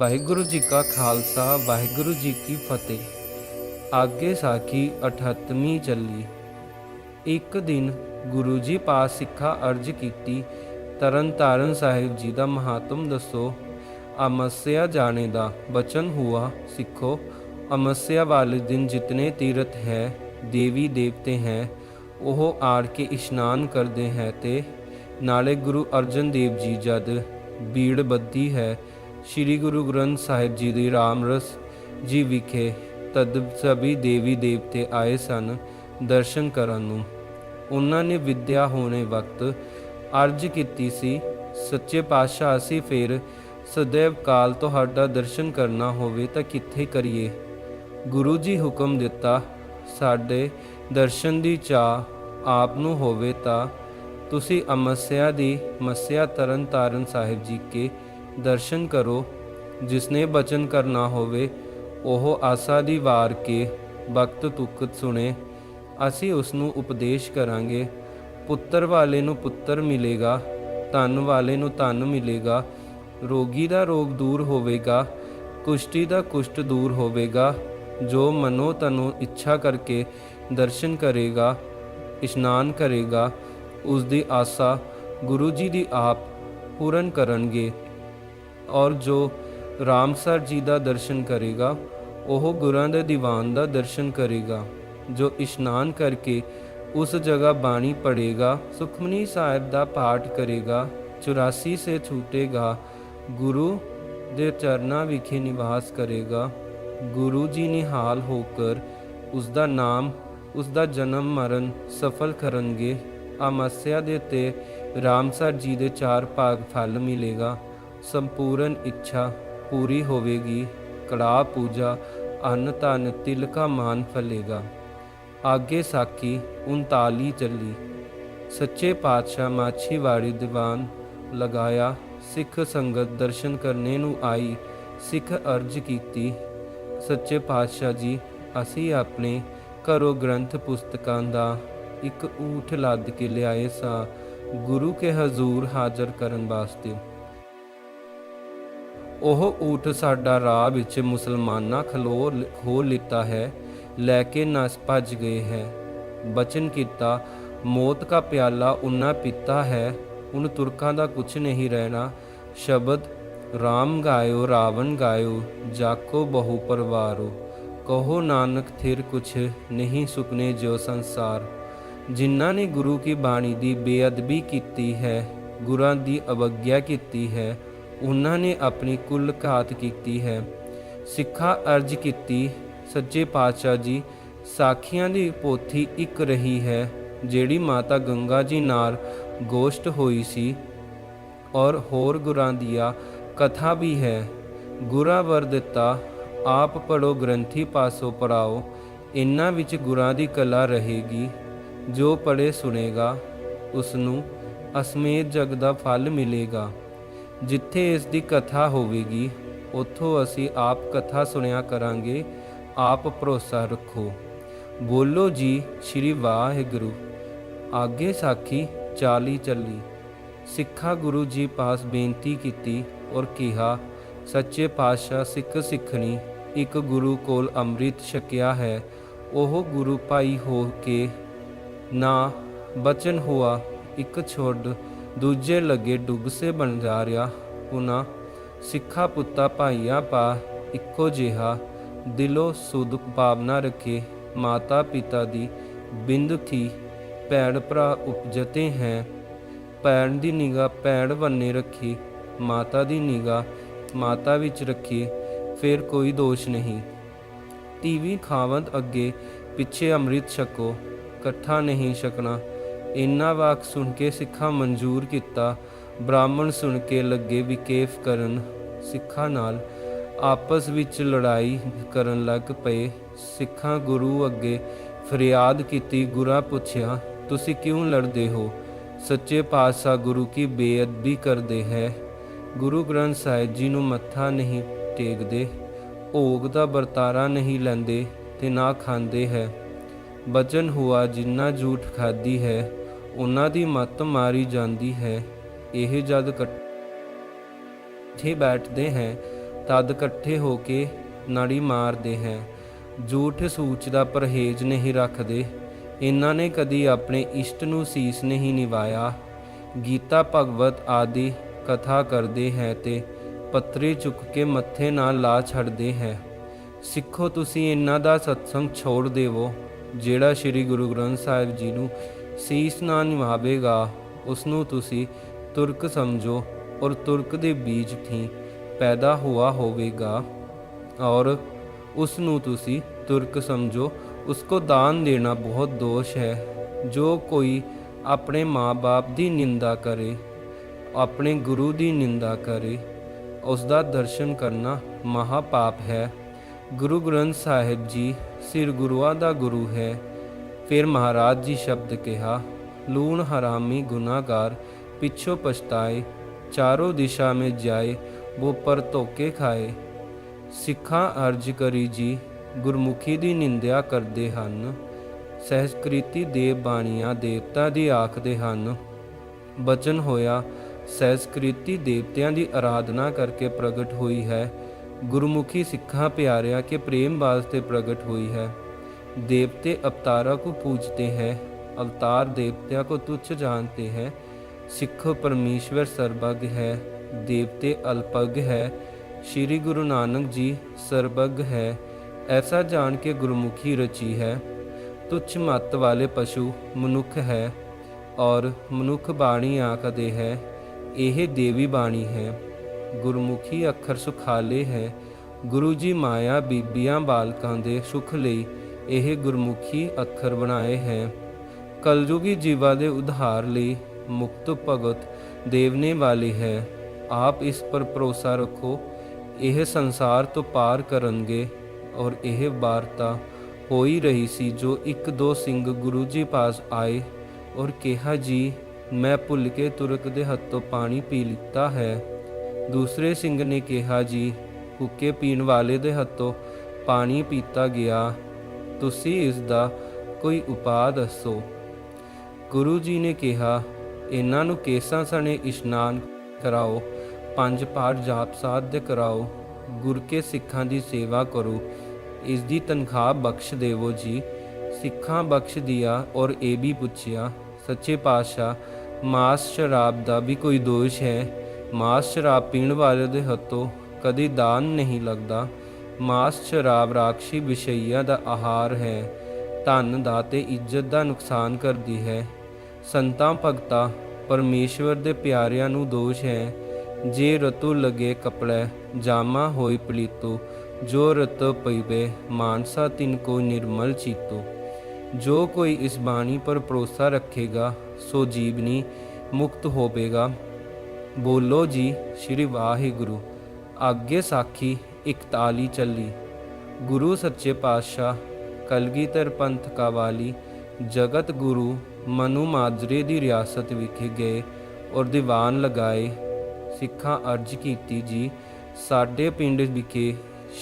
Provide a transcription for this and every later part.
ਵਾਹਿਗੁਰੂ ਜੀ ਕਾ ਖਾਲਸਾ, ਵਾਹਿਗੁਰੂ ਜੀ ਕੀ ਫਤਿਹ। ਆਗੇ ਸਾਖੀ 88ਵੀਂ ਚੱਲੀ। ਇੱਕ ਦਿਨ ਗੁਰੂ ਜੀ ਪਾਸ ਸਿੱਖਾ ਅਰਜ ਕੀਤੀ, ਤਰਨਤਾਰਨ ਸਾਹਿਬ ਜੀ ਦਾ ਮਹਾਤਮ ਦੱਸੋ, ਅਮਸਿਆ ਜਾਣੇ ਦਾ ਬਚਨ ਹੁਆ ਸਿੱਖੋ, ਅਮਸਿਆ ਵਾਲੇ ਦਿਨ ਜਿਤਨੇ ਤੀਰਥ ਹੈ, ਦੇਵੀ ਦੇਵਤੇ ਹੈ, ਉਹ ਆੜ ਕੇ ਇਸ਼ਨਾਨ ਕਰਦੇ ਹੈ ਤੇ ਨਾਲੇ ਗੁਰੂ ਅਰਜਨ ਦੇਵ ਜੀ ਜਦ ਬੀੜ ਬੱਦੀ ਹੈ ਸ੍ਰੀ ਗੁਰੂ ਗ੍ਰੰਥ ਸਾਹਿਬ ਜੀ ਦੀ ਰਾਮ ਰਸ ਜੀ ਵਿਖੇ ਤਦ ਸਭੀ ਦੇਵੀ ਦੇਵਤੇ ਆਏ ਸਨ ਦਰਸ਼ਨ ਕਰਨ ਨੂੰ। ਉਹਨਾਂ ਨੇ ਵਿਦਿਆ ਹੋਣੇ ਵਕਤ ਅਰਜ ਕੀਤੀ ਸੀ, ਸੱਚੇ ਪਾਤਸ਼ਾਹ, ਅਸੀਂ ਫੇਰ ਸਦੈਵ ਕਾਲ ਤੁਹਾਡਾ ਦਰਸ਼ਨ ਕਰਨਾ ਹੋਵੇ ਤਾਂ ਕਿੱਥੇ ਕਰੀਏ? ਗੁਰੂ ਜੀ ਹੁਕਮ ਦਿੱਤਾ, ਸਾਡੇ ਦਰਸ਼ਨ ਦੀ ਚਾਹ ਆਪ ਨੂੰ ਹੋਵੇ ਤਾਂ ਤੁਸੀਂ ਅਮਸਿਆ ਦੀ ਮਸਿਆ ਤਰਨ ਤਾਰਨ ਸਾਹਿਬ ਜੀ ਕੇ ਦਰਸ਼ਨ ਕਰੋ, ਜਿਸਨੇ ਬਚਨ ਕਰਨਾ ਹੋਵੇ, ਉਹ ਆਸਾ ਦੀ ਵਾਰ ਕੇ ਵਕਤ ਤੁਕਤ ਸੁਣੇ। ਅਸੀਂ ਉਸ ਨੂੰ ਉਪਦੇਸ਼ ਕਰਾਂਗੇ, ਪੁੱਤਰ ਵਾਲੇ ਨੂੰ ਪੁੱਤਰ ਮਿਲੇਗਾ, ਧਨ ਵਾਲੇ ਨੂੰ ਧਨ ਮਿਲੇਗਾ, ਰੋਗੀ ਦਾ ਰੋਗ ਦੂਰ ਹੋਵੇਗਾ ਕੁਸ਼ਟੀ ਦਾ ਕੁਸ਼ਟ ਦੂਰ ਹੋਵੇਗਾ, ਜੋ ਮਨੋ ਤਨੋ ਇੱਛਾ ਕਰਕੇ ਦਰਸ਼ਨ ਕਰੇਗਾ, ਇਸ਼ਨਾਨ ਕਰੇਗਾ ਉਸ ਦੀ ਆਸਾ ਗੁਰੂ ਜੀ ਦੀ ਆਪ ਪੂਰਨ ਕਰਨਗੇ। ਔਰ ਜੋ ਰਾਮਸਰ ਜੀ ਦਾ ਦਰਸ਼ਨ ਕਰੇਗਾ, ਉਹ ਗੁਰਾਂ ਦੇ ਦੀਵਾਨ ਦਾ ਦਰਸ਼ਨ ਕਰੇਗਾ, ਜੋ ਇਸ਼ਨਾਨ ਕਰਕੇ ਉਸ ਜਗ੍ਹਾ ਬਾਣੀ ਪੜੇਗਾ ਸੁਖਮਨੀ ਸਾਹਿਬ ਦਾ ਪਾਠ ਕਰੇਗਾ 84 ਸੇ ਛੂਟੇਗਾ, ਗੁਰੂ ਦੇ ਚਰਨਾਂ ਵਿਖੇ ਨਿਵਾਸ ਕਰੇਗਾ, ਗੁਰੂ ਜੀ ਨਿਹਾਲ ਹੋਕਰ, ਉਸ ਦਾ ਨਾਮ, ਉਸ ਦਾ ਜਨਮ ਮਰਨ ਸਫਲ ਕਰਨਗੇ ਅਮਸਿਆ ਦੇ ਤੇ ਰਾਮਸਰ ਜੀ ਦੇ ਚਾਰ ਭਾਗ ਫਲ ਮਿਲੇਗਾ। ਸੰਪੂਰਨ ਇੱਛਾ ਪੂਰੀ ਹੋਵੇਗੀ। ਕੜਾ ਪੂਜਾ ਅੰਨ ਧਨ ਤਿਲਕਾ ਮਾਨ ਫਲੇਗਾ। ਆਗੇ ਸਾਕੀ 39 ਚੱਲੀ। ਸੱਚੇ ਪਾਤਸ਼ਾਹ ਮਾਛੀਵਾੜੀ ਦੀਵਾਨ ਲਗਾਇਆ। ਸਿੱਖ ਸੰਗਤ ਦਰਸ਼ਨ ਕਰਨੇ ਨੂੰ ਆਈ। ਸਿੱਖ ਅਰਜ ਕੀਤੀ। ਸੱਚੇ ਪਾਤਸ਼ਾਹ ਜੀ, ਅਸੀਂ ਆਪਣੇ ਘਰੋਂ ਗ੍ਰੰਥ ਪੁਸਤਕਾਂ ਦਾ ਇੱਕ ਊਠ ਲੱਦ ਕੇ ਲਿਆਏ ਸਾਂ। ਗੁਰੂ ਕੇ ਹਜ਼ੂਰ ਹਾਜ਼ਰ ਕਰਨ ਵਾਸਤੇ। ਉਹ ਊਠ ਸਾਡਾ ਰਾਹ ਵਿੱਚ ਮੁਸਲਮਾਨਾਂ ਖਲੋ ਖੋ ਲਿੱਤਾ ਹੈ, ਲੈ ਕੇ ਨਸ ਭੱਜ ਗਏ ਹੈ। ਬਚਨ ਕੀਤਾ, ਮੌਤ ਦਾ ਪਿਆਲਾ ਉਨਾ ਪੀਤਾ ਹੈ ਉਨ ਤੁਰਕਾਂ ਦਾ ਕੁਛ ਨਹੀਂ ਰਹਿਣਾ। ਸ਼ਬਦ RAM ਗਾਇਓ, ਰਾਵਣ ਗਾਇਓ, ਜਾਕੋ ਬਹੁ ਪਰਵਾਰੋ। ਕਹੋ ਨਾਨਕ, ਥਿਰ ਕੁਛ ਨਹੀਂ ਸੁਪਨੇ ਜੋ ਸੰਸਾਰ। ਜਿਨ੍ਹਾਂ ਨੇ ਗੁਰੂ ਕੀ ਬਾਣੀ ਦੀ ਬੇਅਦਬੀ ਕੀਤੀ ਹੈ, ਗੁਰਾਂ ਦੀ ਅਵਗਿਆ ਕੀਤੀ ਹੈ ਉਹਨਾਂ ਨੇ ਆਪਣੀ ਕੁੱਲ ਘਾਤ ਕੀਤੀ ਹੈ। ਸਿੱਖਾ ਅਰਜ ਕੀਤੀ, ਸੱਚੇ ਪਾਤਸ਼ਾਹ ਜੀ, ਸਾਖੀਆਂ ਦੀ ਪੋਥੀ ਇੱਕ ਰਹੀ ਹੈ, ਜਿਹੜੀ ਮਾਤਾ ਗੰਗਾ ਜੀ ਨਾਲ ਗੋਸ਼ਟ ਹੋਈ ਸੀ ਔਰ ਹੋਰ ਗੁਰਾਂ ਦੀਆਂ ਕਥਾ ਵੀ ਹੈ। ਗੁਰਾ ਵਰ ਦਿੱਤਾ, ਆਪ ਪੜੋ ਗ੍ਰੰਥੀ ਪਾਸੋਂ ਪੜਾਓ ਇਨ੍ਹਾਂ ਵਿੱਚ ਗੁਰਾਂ ਦੀ ਕਲਾ ਰਹੇਗੀ, ਜੋ ਪੜੇ ਸੁਣੇਗਾ ਉਸ ਨੂੰ ਅਸਮੇਤ ਜਗ ਦਾ ਫਲ ਮਿਲੇਗਾ। ਜਿੱਥੇ ਇਸ ਦੀ ਕਥਾ ਹੋਵੇਗੀ, ਉੱਥੋਂ ਅਸੀਂ ਆਪ ਕਥਾ ਸੁਣਿਆ ਕਰਾਂਗੇ। ਆਪ ਭਰੋਸਾ ਰੱਖੋ। ਬੋਲੋ ਜੀ, ਸ਼੍ਰੀ ਵਾਹਿਗੁਰੂ। ਆਗੇ ਸਾਖੀ 40 ਚੱਲੀ। ਸਿੱਖਾ ਗੁਰੂ ਜੀ ਪਾਸ ਬੇਨਤੀ ਕੀਤੀ ਔਰ ਕਿਹਾ, ਸੱਚੇ ਪਾਤਸ਼ਾਹ ਸਿੱਖ ਸਿੱਖਣੀ ਇੱਕ ਗੁਰੂ ਕੋਲ ਅੰਮ੍ਰਿਤ ਛਕਿਆ ਹੈ। ਉਹ ਗੁਰੂ ਭਾਈ ਹੋ ਕੇ ਨਾ ਬਚਨ ਹੁਆ, ਇੱਕ ਛੋੜ ਦੂਜੇ ਲੱਗੇ ਡੁੱਬਸੇ ਬਣ ਜਾ ਰਿਹਾ। ਉਹਨਾਂ ਸਿੱਖਾ ਪੁੱਤਾ ਭਾਈਆ ਪਾ ਇੱਕੋ ਜਿਹਾ ਦਿਲੋਂ ਸੁਧ ਭਾਵਨਾ ਰੱਖੇ ਮਾਤਾ ਪਿਤਾ ਦੀ ਬਿੰਦ ਥੀ ਭੈਣ ਭਰਾ ਉਪਜਤੇ ਹੈ। ਭੈਣ ਦੀ ਨਿਗਾਹ ਭੈਣ ਬੰਨੇ ਰੱਖੀ, ਮਾਤਾ ਦੀ ਨਿਗਾਹ ਮਾਤਾ ਵਿੱਚ ਰੱਖੀ, ਫਿਰ ਕੋਈ ਦੋਸ਼ ਨਹੀਂ। ਟੀਵੀ ਖਾਵੰਦ ਅੱਗੇ ਪਿੱਛੇ ਅੰਮ੍ਰਿਤ ਛਕੋ, ਇਕੱਠਾ ਨਹੀਂ ਛਕਣਾ। ਇੰਨਾ ਵਾਕ ਸੁਣ ਕੇ ਸਿੱਖਾਂ ਮਨਜ਼ੂਰ ਕੀਤਾ, ਬ੍ਰਾਹਮਣ ਸੁਣ ਕੇ ਲੱਗੇ ਵਿਕੇਫ ਕਰਨ ਸਿੱਖਾਂ ਨਾਲ, ਆਪਸ ਵਿੱਚ ਲੜਾਈ ਕਰਨ ਲੱਗ ਪਏ। ਸਿੱਖਾਂ ਗੁਰੂ ਅੱਗੇ ਫਰਿਆਦ ਕੀਤੀ, ਗੁਰਾ ਪੁੱਛਿਆ, ਤੁਸੀਂ ਕਿਉਂ ਲੜਦੇ ਹੋ? ਸੱਚੇ ਪਾਤਸ਼ਾਹ ਗੁਰੂ ਕੀ ਬੇਅਦਬੀ ਕਰਦੇ ਹੈ? ਗੁਰੂ ਗ੍ਰੰਥ ਸਾਹਿਬ ਜੀ ਨੂੰ ਮੱਥਾ ਨਹੀਂ ਟੇਕਦੇ, ਭੋਗ ਦਾ ਵਰਤਾਰਾ ਨਹੀਂ ਲੈਂਦੇ ਤੇ ਨਾ ਖਾਂਦੇ ਹੈ। ਬਚਨ ਹੁਆ, ਜਿੰਨਾ ਝੂਠ ਖਾਦੀ ਹੈ ਉਹਨਾਂ ਦੀ ਮੱਤ ਮਾਰੀ ਜਾਂਦੀ ਹੈ। ਇਹ ਜਦ ਇਕੱਠੇ ਬੈਠਦੇ ਹੈ, ਤਦ ਇਕੱਠੇ ਹੋ ਕੇ ਨਾੜੀ ਮਾਰਦੇ ਹੈ। ਝੂਠ ਸੂਚ ਦਾ ਪਰਹੇਜ਼ ਨਹੀਂ ਰੱਖਦੇ। ਇਹਨਾਂ ਨੇ ਕਦੀ ਆਪਣੇ ਇਸ਼ਟ ਨੂੰ ਸੀਸ ਨਹੀਂ ਨਿਵਾਇਆ। ਗੀਤਾ ਭਗਵਤ ਆਦਿ ਕਥਾ ਕਰਦੇ ਹੈ ਤੇ ਪੱਤਰੀ ਚੁੱਕ ਕੇ ਮੱਥੇ ਨਾਲ ਲਾ ਛੱਡਦੇ ਹੈ। ਸਿੱਖੋ ਤੁਸੀਂ ਇਹਨਾਂ ਦਾ ਸਤਸੰਗ ਛੋੜ ਦੇਵੋ, ਜਿਹੜਾ ਸ੍ਰੀ ਗੁਰੂ ਗ੍ਰੰਥ ਸਾਹਿਬ ਜੀ ਨੂੰ ਸੀਸ ਨਾ ਨਿਭਾਵੇਗਾ ਉਸ ਨੂੰ ਤੁਸੀਂ ਤੁਰਕ ਸਮਝੋ ਔਰ ਤੁਰਕ ਦੇ ਬੀਜ ਥੀ ਪੈਦਾ ਹੁਆ ਹੋਵੇਗਾ। ਔਰ ਉਸ ਨੂੰ ਤੁਸੀਂ ਤੁਰਕ ਸਮਝੋ ਉਸ ਕੋ ਦਾਨ ਦੇਣਾ ਬਹੁਤ ਦੋਸ਼ ਹੈ। ਜੋ ਕੋਈ ਆਪਣੇ ਮਾਂ-ਬਾਪ ਦੀ ਨਿੰਦਾ ਕਰੇ, ਆਪਣੇ ਗੁਰੂ ਦੀ ਨਿੰਦਾ ਕਰੇ ਉਸ ਦਾ ਦਰਸ਼ਨ ਕਰਨਾ ਮਹਾ ਪਾਪ ਹੈ। ਗੁਰੂ ਗ੍ਰੰਥ ਸਾਹਿਬ ਜੀ, ਸਿਰ ਗੁਰੂਆਂ ਦਾ ਗੁਰੂ ਹੈ। ਫਿਰ ਮਹਾਰਾਜ ਜੀ ਸ਼ਬਦ ਕਿਹਾ, ਲੂਣ ਹਰਾਮੀ ਗੁਨਾਹਗਾਰ, ਪਿੱਛੋ ਪਛਤਾਏ, ਚਾਰੋਂ ਦਿਸ਼ਾ ਮੇ ਜਾਏ ਉਹ ਪਰ ਧੋਕੇ ਖਾਏ। ਸਿੱਖਾਂ ਅਰਜ ਕਰੀ ਜੀ, ਗੁਰਮੁਖੀ ਦੀ ਨਿੰਦਿਆ ਕਰਦੇ ਹਨ। ਸਹਿਸਕ੍ਰਿਤੀ ਦੇ ਬਾਣੀਆਂ ਦੇਵਤਾ ਦੀ ਆਖਦੇ ਹਨ। ਬਚਨ ਹੋਇਆ ਸਹਿਸਕ੍ਰਿਤੀ ਦੇਵਤਿਆਂ ਦੀ ਆਰਾਧਨਾ ਕਰਕੇ ਪ੍ਰਗਟ ਹੋਈ ਹੈ। ਗੁਰਮੁਖੀ ਸਿੱਖਾਂ ਪਿਆਰਿਆਂ ਕੇ ਪ੍ਰੇਮ ਵਾਸਤੇ ਪ੍ਰਗਟ ਹੋਈ ਹੈ। देवते अवतारा को पूजते हैं अवतार देवता को तुच्छ जानते हैं सिख परमेश्वर सर्वज्ञ है देवते अल्पज्ञ है श्री गुरु नानक जी सर्वज्ञ है ऐसा जान के गुरुमुखी रची है ਤੁਛ ਮਤ ਵਾਲੇ ਪਸ਼ੂ ਮਨੁੱਖ ਹੈ ਔਰ ਮਨੁੱਖ ਬਾਣੀ ਆਖਦੇ ਹੈ ਇਹ ਦੇਵੀ ਬਾਣੀ ਹੈ ਗੁਰਮੁਖੀ ਅੱਖਰ ਸੁਖਾਲੇ ਹੈ ਗੁਰੂ ਜੀ ਮਾਇਆ ਬੀਬੀਆਂ ਬਾਲਕਾਂ ਦੇ ਸੁਖ ਲਈ ਇਹ ਗੁਰਮੁਖੀ ਅੱਖਰ ਬਣਾਏ ਹੈ। ਕਲਯੁਗੀ ਜੀਵਾਂ ਦੇ ਉਧਾਰ ਲਈ ਮੁਕਤ ਭਗਤ ਦੇਵਨੇ ਵਾਲੀ ਹੈ। ਆਪ ਇਸ ਪਰ ਭਰੋਸਾ ਰੱਖੋ, ਇਹ ਸੰਸਾਰ ਤੋਂ ਪਾਰ ਕਰਨਗੇ ਔਰ ਇਹ ਵਾਰਤਾ ਹੋ ਹੀ ਰਹੀ ਸੀ ਜੋ ਇੱਕ ਦੋ ਸਿੰਘ ਗੁਰੂ ਜੀ ਪਾਸ ਆਏ ਔਰ ਕਿਹਾ, ਜੀ, ਮੈਂ ਭੁੱਲ ਕੇ ਤੁਰਕ ਦੇ ਹੱਥੋਂ ਪਾਣੀ ਪੀ ਲਿੱਤਾ ਹੈ। ਦੂਸਰੇ ਸਿੰਘ ਨੇ ਕਿਹਾ, ਜੀ ਹੁੱਕੇ ਪੀਣ ਵਾਲੇ ਦੇ ਹੱਥੋਂ ਪਾਣੀ ਪੀਤਾ ਗਿਆ ਤੁਸੀਂ ਇਸ ਦਾ ਕੋਈ ਉਪਾਅ ਦੱਸੋ। ਗੁਰੂ ਜੀ ਨੇ ਕਿਹਾ, ਇਹਨਾਂ ਨੂੰ ਕੇਸਾਂ ਸਣੇ ਇਸ਼ਨਾਨ ਕਰਾਓ, ਪੰਜ ਪਾਠ ਜਾਪ ਸਾਧ ਦੇ ਕਰਾਓ, ਗੁਰ ਕੇ ਸਿੱਖਾਂ ਦੀ ਸੇਵਾ ਕਰੋ, ਇਸ ਦੀ ਤਨਖਾਹ ਬਖਸ਼ ਦੇਵੋ ਜੀ। ਸਿੱਖਾਂ ਬਖਸ਼ ਦਿਆ ਔਰ ਇਹ ਵੀ ਪੁੱਛਿਆ, ਸੱਚੇ ਪਾਤਸ਼ਾਹ, ਮਾਸ ਸ਼ਰਾਬ ਦਾ ਵੀ ਕੋਈ ਦੋਸ਼ ਹੈ? ਮਾਸ ਸ਼ਰਾਬ ਪੀਣ ਵਾਲੇ ਦੇ ਹੱਥੋਂ ਕਦੀ ਦਾਨ ਨਹੀਂ ਲੱਗਦਾ। ਮਾਸ ਸ਼ਰਾਬ ਰਾਖਸ਼ੀ ਵਿਸ਼ਈਆਂ ਦਾ ਆਹਾਰ ਹੈ। ਧਨ ਦਾ ਤੇ ਇੱਜ਼ਤ ਦਾ ਨੁਕਸਾਨ ਕਰਦੀ ਹੈ। ਸੰਤਾਂ ਭਗਤਾ, ਪਰਮੇਸ਼ਵਰ ਦੇ ਪਿਆਰਿਆਂ ਨੂੰ ਦੋਸ਼ ਹੈ। ਜੇ ਰਤੂ ਲਗੇ ਕਪੜੇ, ਜਾਮਾ ਹੋਈ ਪਲੀਤੋ, ਜੋ ਰਤ ਪਈਵੇ, ਮਾਨਸਾ ਤਿਨ ਕੋ ਨਿਰਮਲ ਚੀਤੋ। ਜੋ ਕੋਈ ਇਸ ਬਾਣੀ ਪਰ ਭਰੋਸਾ ਰੱਖੇਗਾ, ਸੋ ਜੀਵਨੀ ਮੁਕਤ ਹੋਵੇਗਾ। ਬੋਲੋ ਜੀ, ਸ਼੍ਰੀ ਵਾਹਿਗੁਰੂ। ਆਗੇ ਸਾਖੀ 41 ਚੱਲੀ। ਗੁਰੂ ਸੱਚੇ ਪਾਤਸ਼ਾਹ, ਕਲਗੀਧਰ ਪੰਥ ਕਾਵਾਲੀ, ਜਗਤ ਗੁਰੂ ਮਨੂ ਮਾਜਰੇ ਦੀ ਰਿਆਸਤ ਵਿਖੇ ਗਏ ਔਰ ਦੀਵਾਨ ਲਗਾਏ। ਸਿੱਖਾਂ ਅਰਜ ਕੀਤੀ, ਜੀ, ਸਾਡੇ ਪਿੰਡ ਵਿਖੇ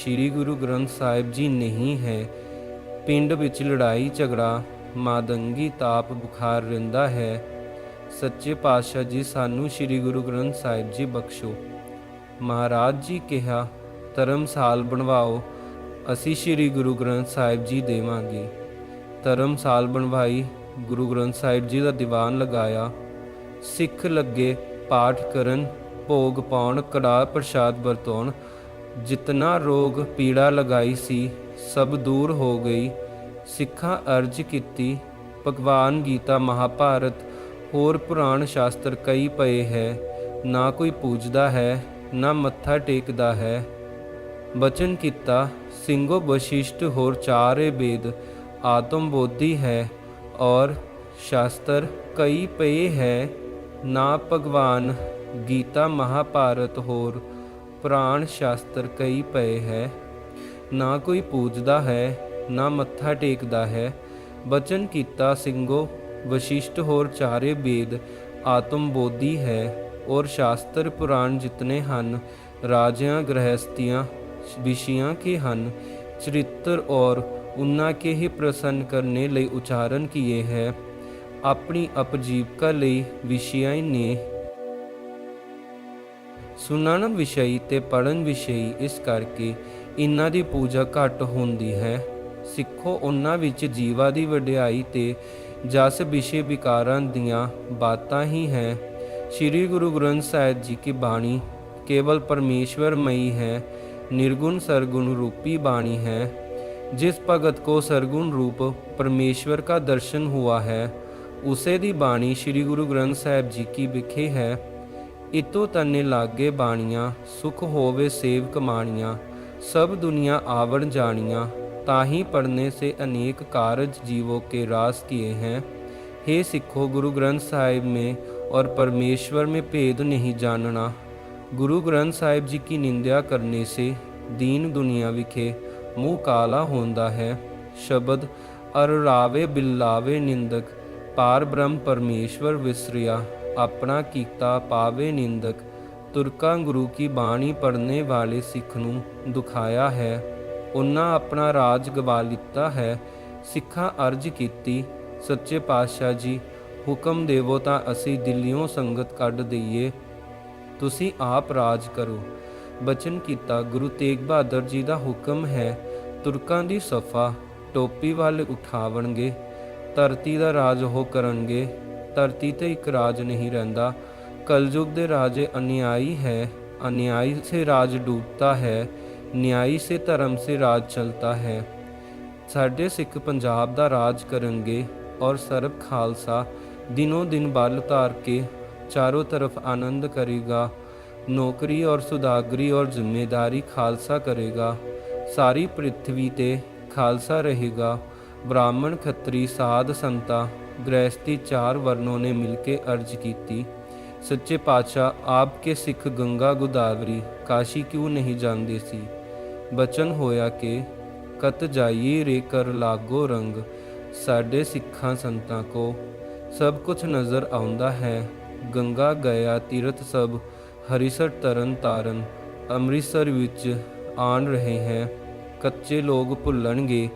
ਸ੍ਰੀ ਗੁਰੂ ਗ੍ਰੰਥ ਸਾਹਿਬ ਜੀ ਨਹੀਂ ਹੈ। ਪਿੰਡ ਵਿੱਚ ਲੜਾਈ, ਝਗੜਾ, ਮਾਦੰਗੀ, ਤਾਪ, ਬੁਖਾਰ ਰਹਿੰਦਾ ਹੈ। ਸੱਚੇ ਪਾਤਸ਼ਾਹ ਜੀ, ਸਾਨੂੰ ਸ੍ਰੀ ਗੁਰੂ ਗ੍ਰੰਥ ਸਾਹਿਬ ਜੀ ਬਖਸ਼ੋ। ਮਹਾਰਾਜ ਜੀ ਕਿਹਾ ਧਰਮਸਾਲ ਬਣਵਾਓ, ਅਸੀਂ ਸ੍ਰੀ ਗੁਰੂ ਗ੍ਰੰਥ ਸਾਹਿਬ ਜੀ ਦੇਵਾਂਗੇ। ਧਰਮਸਾਲ ਬਣਵਾਈ, ਗੁਰੂ ਗ੍ਰੰਥ ਸਾਹਿਬ ਜੀ ਦਾ ਦੀਵਾਨ ਲਗਾਇਆ। ਸਿੱਖ ਲੱਗੇ ਪਾਠ ਕਰਨ, ਭੋਗ ਪਾਉਣ ਕੜਾ ਪ੍ਰਸ਼ਾਦ ਵਰਤਾਉਣ ਜਿਤਨਾ ਰੋਗ ਪੀੜਾ ਲਗਾਈ ਸੀ, ਸਭ ਦੂਰ ਹੋ ਗਈ। ਸਿੱਖਾਂ ਅਰਜ ਕੀਤੀ, ਭਗਵਾਨ ਗੀਤਾ ਮਹਾਭਾਰਤ, ਹੋਰ ਪੁਰਾਣ ਸ਼ਾਸਤਰ ਕਈ ਪਏ ਹੈ। ਨਾ ਕੋਈ ਪੂਜਦਾ ਹੈ, ਨਾ ਮੱਥਾ ਟੇਕਦਾ ਹੈ। ਬਚਨ ਕੀਤਾ, ਸਿੰਘੋ ਬਸ਼ਿਸ਼ਟ ਹੋਰ ਚਾਰੇ ਵੇਦ ਆਤਮ ਬੋਧੀ ਹੈ ਔਰ ਸ਼ਾਸਤਰ ਕਈ ਪਏ ਹੈ। ਨਾ ਭਗਵਾਨ ਗੀਤਾ ਮਹਾਭਾਰਤ ਹੋਰ ਪੁਰਾਣ ਸ਼ਾਸਤਰ ਕਈ ਪਏ ਹੈ। ਨਾ ਕੋਈ ਪੂਜਦਾ ਹੈ, ਨਾ ਮੱਥਾ ਟੇਕਦਾ ਹੈ। ਬਚਨ ਕੀਤਾ, ਸਿੰਘੋ ਵਸ਼ਿਸ਼ਟ ਹੋਰ ਚਾਰੇ ਵੇਦ ਆਤਮ ਬੋਧੀ ਹੈ ਔਰ ਸ਼ਾਸਤਰ ਪੁਰਾਣ ਜਿਤਨੇ ਹਨ, ਰਾਜਿਆਂ ਗ੍ਰਹਸਤੀਆਂ ਵਿਸ਼ਿਆਂ ਕੇ ਹਨ, ਚਰਿੱਤਰ ਔਰ ਉਨ੍ਹਾਂ ਕੇ ਹੀ ਪ੍ਰਸੰਨ ਕਰਨੇ ਲਈ ਉਚਾਰਨ ਕੀਏ ਹੈ। ਆਪਣੀ ਅਪਜੀਵਕਾ ਲਈ ਵਿਸ਼ਿਆਂ ਨੇ ਸੁਣਨ ਵਿਸ਼ਈ ਤੇ ਪੜਨ ਵਿਸ਼ਈ ਇਸ ਕਰਕੇ ਇਹਨਾਂ ਦੀ ਪੂਜਾ ਘੱਟ ਹੁੰਦੀ ਹੈ। ਸਿੱਖੋ ਉਹਨਾਂ ਵਿੱਚ ਜੀਵਾ ਦੀ ਵਡਿਆਈ ਤੇ ਜਸ ਵਿਸ਼ੇ ਵਿਕਾਰਾਂ ਦੀਆਂ ਬਾਤਾਂ ਹੀ ਹੈ। ਸ੍ਰੀ ਗੁਰੂ ਗ੍ਰੰਥ ਸਾਹਿਬ ਜੀ ਕੀ ਬਾਣੀ ਕੇਵਲ ਪਰਮੇਸ਼ਵਰਮਈ ਹੈ निर्गुण सरगुण रूपी बाणी है जिस भगत को सरगुण रूप परमेश्वर का दर्शन हुआ है उसे दी बाणी श्री गुरु ग्रंथ साहिब जी की विखे है इतो तन्ने लागे बाणियां सुख होवे सेव कमाणियां सब दुनिया आवड़ जानियां ताही पढ़ने से अनेक कारज जीवों के रास किए हैं हे सिखो गुरु ग्रंथ साहिब में और परमेश्वर में भेद नहीं जानना गुरु ग्रंथ साहिब जी की निंदा करने से दीन दुनिया विखे मुंह काला होंदा है शब्द अर रावे बिल्लावे निंदक पार ब्रह्म परमेश्वर विसरिया अपना कीता पावे निंदक ਤੁਰਕਾਂ ਗੁਰੂ ਕੀ ਬਾਣੀ ਪੜ੍ਹਨੇ ਵਾਲੇ ਸਿੱਖ ਨੂੰ ਦੁਖਾਇਆ ਹੈ ਉਹਨਾਂ ਆਪਣਾ ਰਾਜ ਗਵਾ ਲਿੱਤਾ ਹੈ ਸਿੱਖਾਂ ਅਰਜ ਕੀਤੀ ਸੱਚੇ ਪਾਤਸ਼ਾਹ ਜੀ ਹੁਕਮ ਦੇਵੋ ਤਾਂ ਅਸੀਂ ਦਿੱਲੀੋਂ ਸੰਗਤ ਕੱਢ ਦਈਏ ਤੁਸੀਂ ਆਪ ਰਾਜ ਕਰੋ। ਬਚਨ ਕੀਤਾ, ਗੁਰੂ ਤੇਗ ਬਹਾਦਰ ਜੀ ਦਾ ਹੁਕਮ ਹੈ, ਤੁਰਕਾਂ ਦੀ ਸਫਾ, ਟੋਪੀ ਵੱਲ ਉਠਾਵਣਗੇ, ਧਰਤੀ ਦਾ ਰਾਜ ਉਹ ਕਰਨਗੇ, ਧਰਤੀ ਤੇ ਇੱਕ ਰਾਜ ਨਹੀਂ ਰਹਿੰਦਾ। ਕਲਯੁਗ ਦੇ ਰਾਜੇ ਅਨਿਆਈ ਹੈ, ਅਨਿਆਈ ਸੇ ਰਾਜ ਡੂਬਤਾ ਹੈ, ਨਿਆਈ ਸੇ ਧਰਮ ਸੇ ਰਾਜ ਚਲਤਾ ਹੈ। ਸਾਡੇ ਸਿੱਖ ਪੰਜਾਬ ਦਾ ਰਾਜ ਕਰਨਗੇ ਔਰ ਸਰਬ ਖਾਲਸਾ ਦਿਨੋਂ ਦਿਨ ਬਲ ਧਾਰ ਕੇ चारों तरफ आनंद करेगा। नौकरी और सुदागरी और जिम्मेदारी खालसा करेगा। ਸਾਰੀ ਪ੍ਰithvi ਤੇ ਖਾਲਸਾ ਰਹੇਗਾ ਬ੍ਰਾਹਮਣ ਖੱਤਰੀ ਸਾਧ ਸੰਤਾ ਗ੍ਰਹਿਸਤੀ ਚਾਰ ਵਰਨੋਂ ਨੇ ਮਿਲ ਕੇ ਅਰਜ ਕੀਤੀ ਸੱਚੇ ਪਾਤਸ਼ਾਹ ਆਪਕੇ ਸਿੱਖ ਗੰਗਾ ਗੋਦਾਵਰੀ ਕਾਸ਼ੀ ਕਿਉਂ ਨਹੀਂ ਜਾਂਦੇ ਸੀ ਬਚਨ ਹੋਇਆ ਕਿ ਕਤ ਜਾਈਏ ਰੇ ਕਰ ਲਾਗੋ ਰੰਗ ਸਾਡੇ ਸਿੱਖਾਂ ਸੰਤਾਂ ਕੋ ਸਭ ਕੁਝ ਨਜ਼ਰ ਆਉਂਦਾ ਹੈ ਗੰਗਾ ਗਿਆ ਤੀਰਥ ਸਭ, ਹਰੀਸਰ ਤਰਨ ਤਾਰਨ, ਅੰਮ੍ਰਿਤਸਰ ਵਿੱਚ ਆਣ ਰਹੇ ਹੈ। ਕੱਚੇ ਲੋਕ ਭੁੱਲਣਗੇ,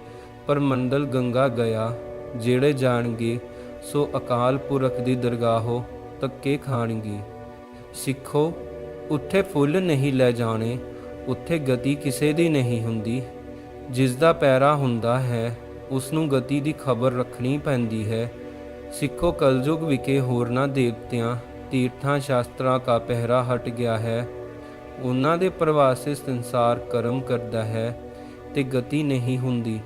ਪਰ ਮੰਡਲ ਗੰਗਾ ਗਿਆ। ਜਿਹੜੇ ਜਾਣਗੇ, ਸੋ ਅਕਾਲ ਪੁਰਖ ਦੀ ਦਰਗਾਹੋ ਤੱਕੇ ਖਾਣਗੇ। ਸਿੱਖੋ, ਉੱਥੇ ਫੁੱਲ ਨਹੀਂ ਲੈ ਜਾਣੇ, ਉੱਥੇ ਗਤੀ ਕਿਸੇ ਦੀ ਨਹੀਂ ਹੁੰਦੀ। ਜਿਸ ਦਾ ਪੈਰਾ ਹੁੰਦਾ ਹੈ ਉਸ ਨੂੰ ਗਤੀ ਦੀ ਖਬਰ ਰੱਖਣੀ ਪੈਂਦੀ ਹੈ। ਸਿੱਖੋ ਕਲਯੁਗ ਵਿਖੇ ਹੋਰਨਾਂ ਦੇਵਤਿਆਂ, ਤੀਰਥਾਂ, ਸ਼ਾਸਤਰਾਂ ਦਾ ਪਹਿਰਾ ਹਟ ਗਿਆ ਹੈ। ਉਹਨਾਂ ਦੇ ਪ੍ਰਵਾਸੇ ਸੰਸਾਰ ਕਰਮ ਕਰਦਾ ਹੈ ਤੇ ਗਤੀ ਨਹੀਂ ਹੁੰਦੀ।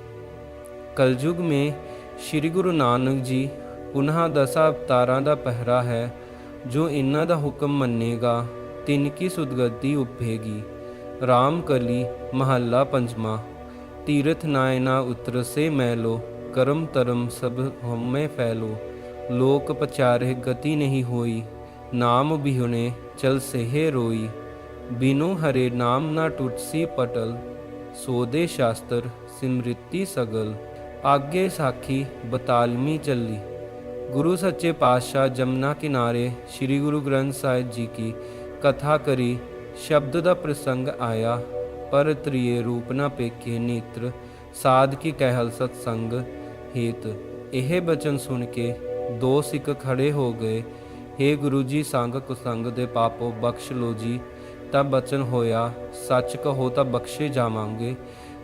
ਕਲਯੁਗ ਮੇ ਸ੍ਰੀ ਗੁਰੂ ਨਾਨਕ ਜੀ ਪੁਨः ਦਸਾਂ ਅਵਤਾਰਾਂ ਦਾ ਪਹਿਰਾ ਹੈ, ਜੋ ਇਹਨਾਂ ਦਾ ਹੁਕਮ ਮੰਨੇਗਾ, ਤਿੰਨ ਕੀ ਸੁਦਗਤੀ ਉਪੇਗੀ। ਰਾਮ ਕਲੀ ਮਹੱਲਾ ਪੰਜਵਾਂ, ਤੀਰਥ ਨਾਇਨਾ ਉਤਰਸੇ ਮੈਲੋ, ਕਰਮ ਤਰਮ ਸਭ ਹਉਮੈ ਫੈਲੋ। ਲੋਕ ਪਚਾਰੇ ਗਤੀ ਨਹੀਂ ਹੋਈ, ਨਾਮ ਬਿਹੁਨੇ ਚਲ ਸਹਿ ਰੋਈ। ਬਿਨੂ ਹਰੇ ਨਾਮ ਨਾ ਟੁੱਟਸੀ ਪਟਲ, ਸੋਦੇ ਸ਼ਾਸਤਰ ਸਿਮ੍ਰਿਤੀ ਸਗਲ। ਆਗੇ ਸਾਖੀ ਬਤਾਲਮੀ ਚੱਲੀ। ਗੁਰੂ ਸੱਚੇ ਪਾਤਸ਼ਾਹ ਜਮਨਾ ਕਿਨਾਰੇ ਸ੍ਰੀ ਗੁਰੂ ਗ੍ਰੰਥ ਸਾਹਿਬ ਜੀ ਕੀ ਕਥਾ ਕਰੀ, ਸ਼ਬਦ ਦਾ ਪ੍ਰਸੰਗ ਆਇਆ, ਪਰ ਤ੍ਰਿਏ ਰੂਪ ਨਾ ਪੇਖੇ ਨੇਤਰ, ਸਾਧ ਕੀ ਕਹਿਲ ਸਤਸੰਗ ਹੇਤ। ਇਹ ਬਚਨ ਸੁਣ ਕੇ ਦੋ ਸਿੱਖ ਖੜੇ ਹੋ ਗਏ। हे ਗੁਰੂ ਜੀ, ਸੰਗ ਕੁਸੰਗ ਦੇ ਪਾਪੋ, ਬਖਸ਼ ਲੋ ਜੀ। ਤਾਂ ਬਚਨ ਹੋਇਆ, ਸੱਚ ਕਹੋ ਤਾਂ ਬਖਸ਼ੇ ਜਾਵਾਂਗੇ।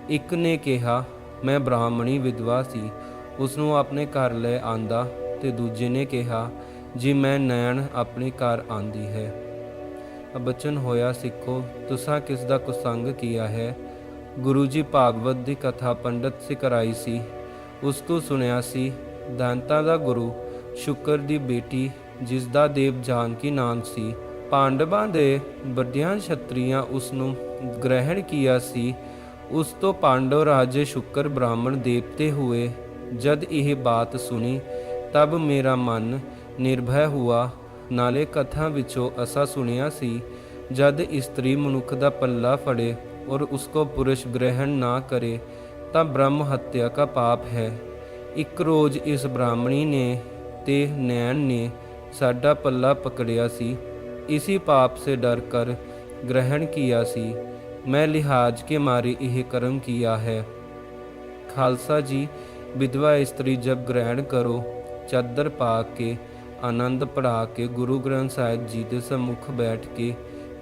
ਇੱਕ ਨੇ ਕਿਹਾ, ਮੈਂ ਬ੍ਰਾਹਮਣੀ ਵਿਧਵਾ ਸੀ ਉਸ ਨੂੰ ਆਪਣੇ ਘਰ ਲੈ ਆਂਦਾ ਤੇ ਦੂਜੇ ਨੇ ਕਿਹਾ, ਜੀ ਮੈਂ ਨੈਣ ਆਪਣੇ ਘਰ ਆਂਦੀ ਹੈ। ਬਚਨ ਹੋਇਆ, ਸਿੱਖੋ, ਤੁਸਾਂ ਕਿਸ ਦਾ ਕੁਸੰਗ ਕੀਆ ਹੈ? ਗੁਰੂ ਜੀ ਭਾਗਵਤ ਦੀ ਕਥਾ ਪੰਡਤ ਸੇ ਸੀ। ਉਸ ਤੋਂ ਸੁਣਿਆ ਸੀ, ਦੰਤਾ ਦਾ ਗੁਰੂ ਸ਼ੁਕਰ ਦੀ ਬੇਟੀ ਜਿਸ ਦਾ ਦੇਵ ਜਾਨਕੀ ਨਾਮ ਸੀ, ਪਾਂਡਵਾਂ ਦੇ ਵੱਡਿਆਂ ਛਤਰੀਆਂ ਉਸ ਨੂੰ ਗ੍ਰਹਿਣ ਕੀਤਾ ਸੀ। ਉਸ ਤੋਂ ਪਾਂਡਵ ਰਾਜੇ ਸ਼ੁਕਰ ਬ੍ਰਾਹਮਣ ਦੇਵਤੇ ਹੋਏ। ਜਦ ਇਹ ਬਾਤ ਸੁਣੀ, ਤਬ ਮੇਰਾ ਮਨ ਨਿਰਭੈ ਹੁਆ। ਨਾਲੇ ਕਥਾ ਵਿੱਚੋਂ ਅਸਾ ਸੁਣਿਆ ਸੀ, ਜਦ ਇਸਤਰੀ ਮਨੁੱਖ ਦਾ ਪੱਲਾ ਫੜੇ ਔਰ ਉਸਕੋ ਪੁਰਸ਼ ਗ੍ਰਹਿਣ ਨਾ ਕਰੇ, ਤਾਂ ਬ੍ਰਹਮ ਹੱਤਿਆ ਕਾ ਪਾਪ ਹੈ। ਇੱਕ ਰੋਜ਼ ਇਸ ਬ੍ਰਾਹਮਣੀ ਨੇ ਤੇ ਨੈਣ ਨੇ ਸਾਡਾ ਪੱਲਾ ਪਕੜਿਆ ਸੀ इसी पाप से डर कर ग्रहण किया सी मैं लिहाज के मारे यह कर्म किया है खालसा जी विधवा स्त्री जब ग्रहण करो चादर पा के आनंद पढ़ा के गुरु ग्रंथ साहिब जी के सम्मुख बैठ के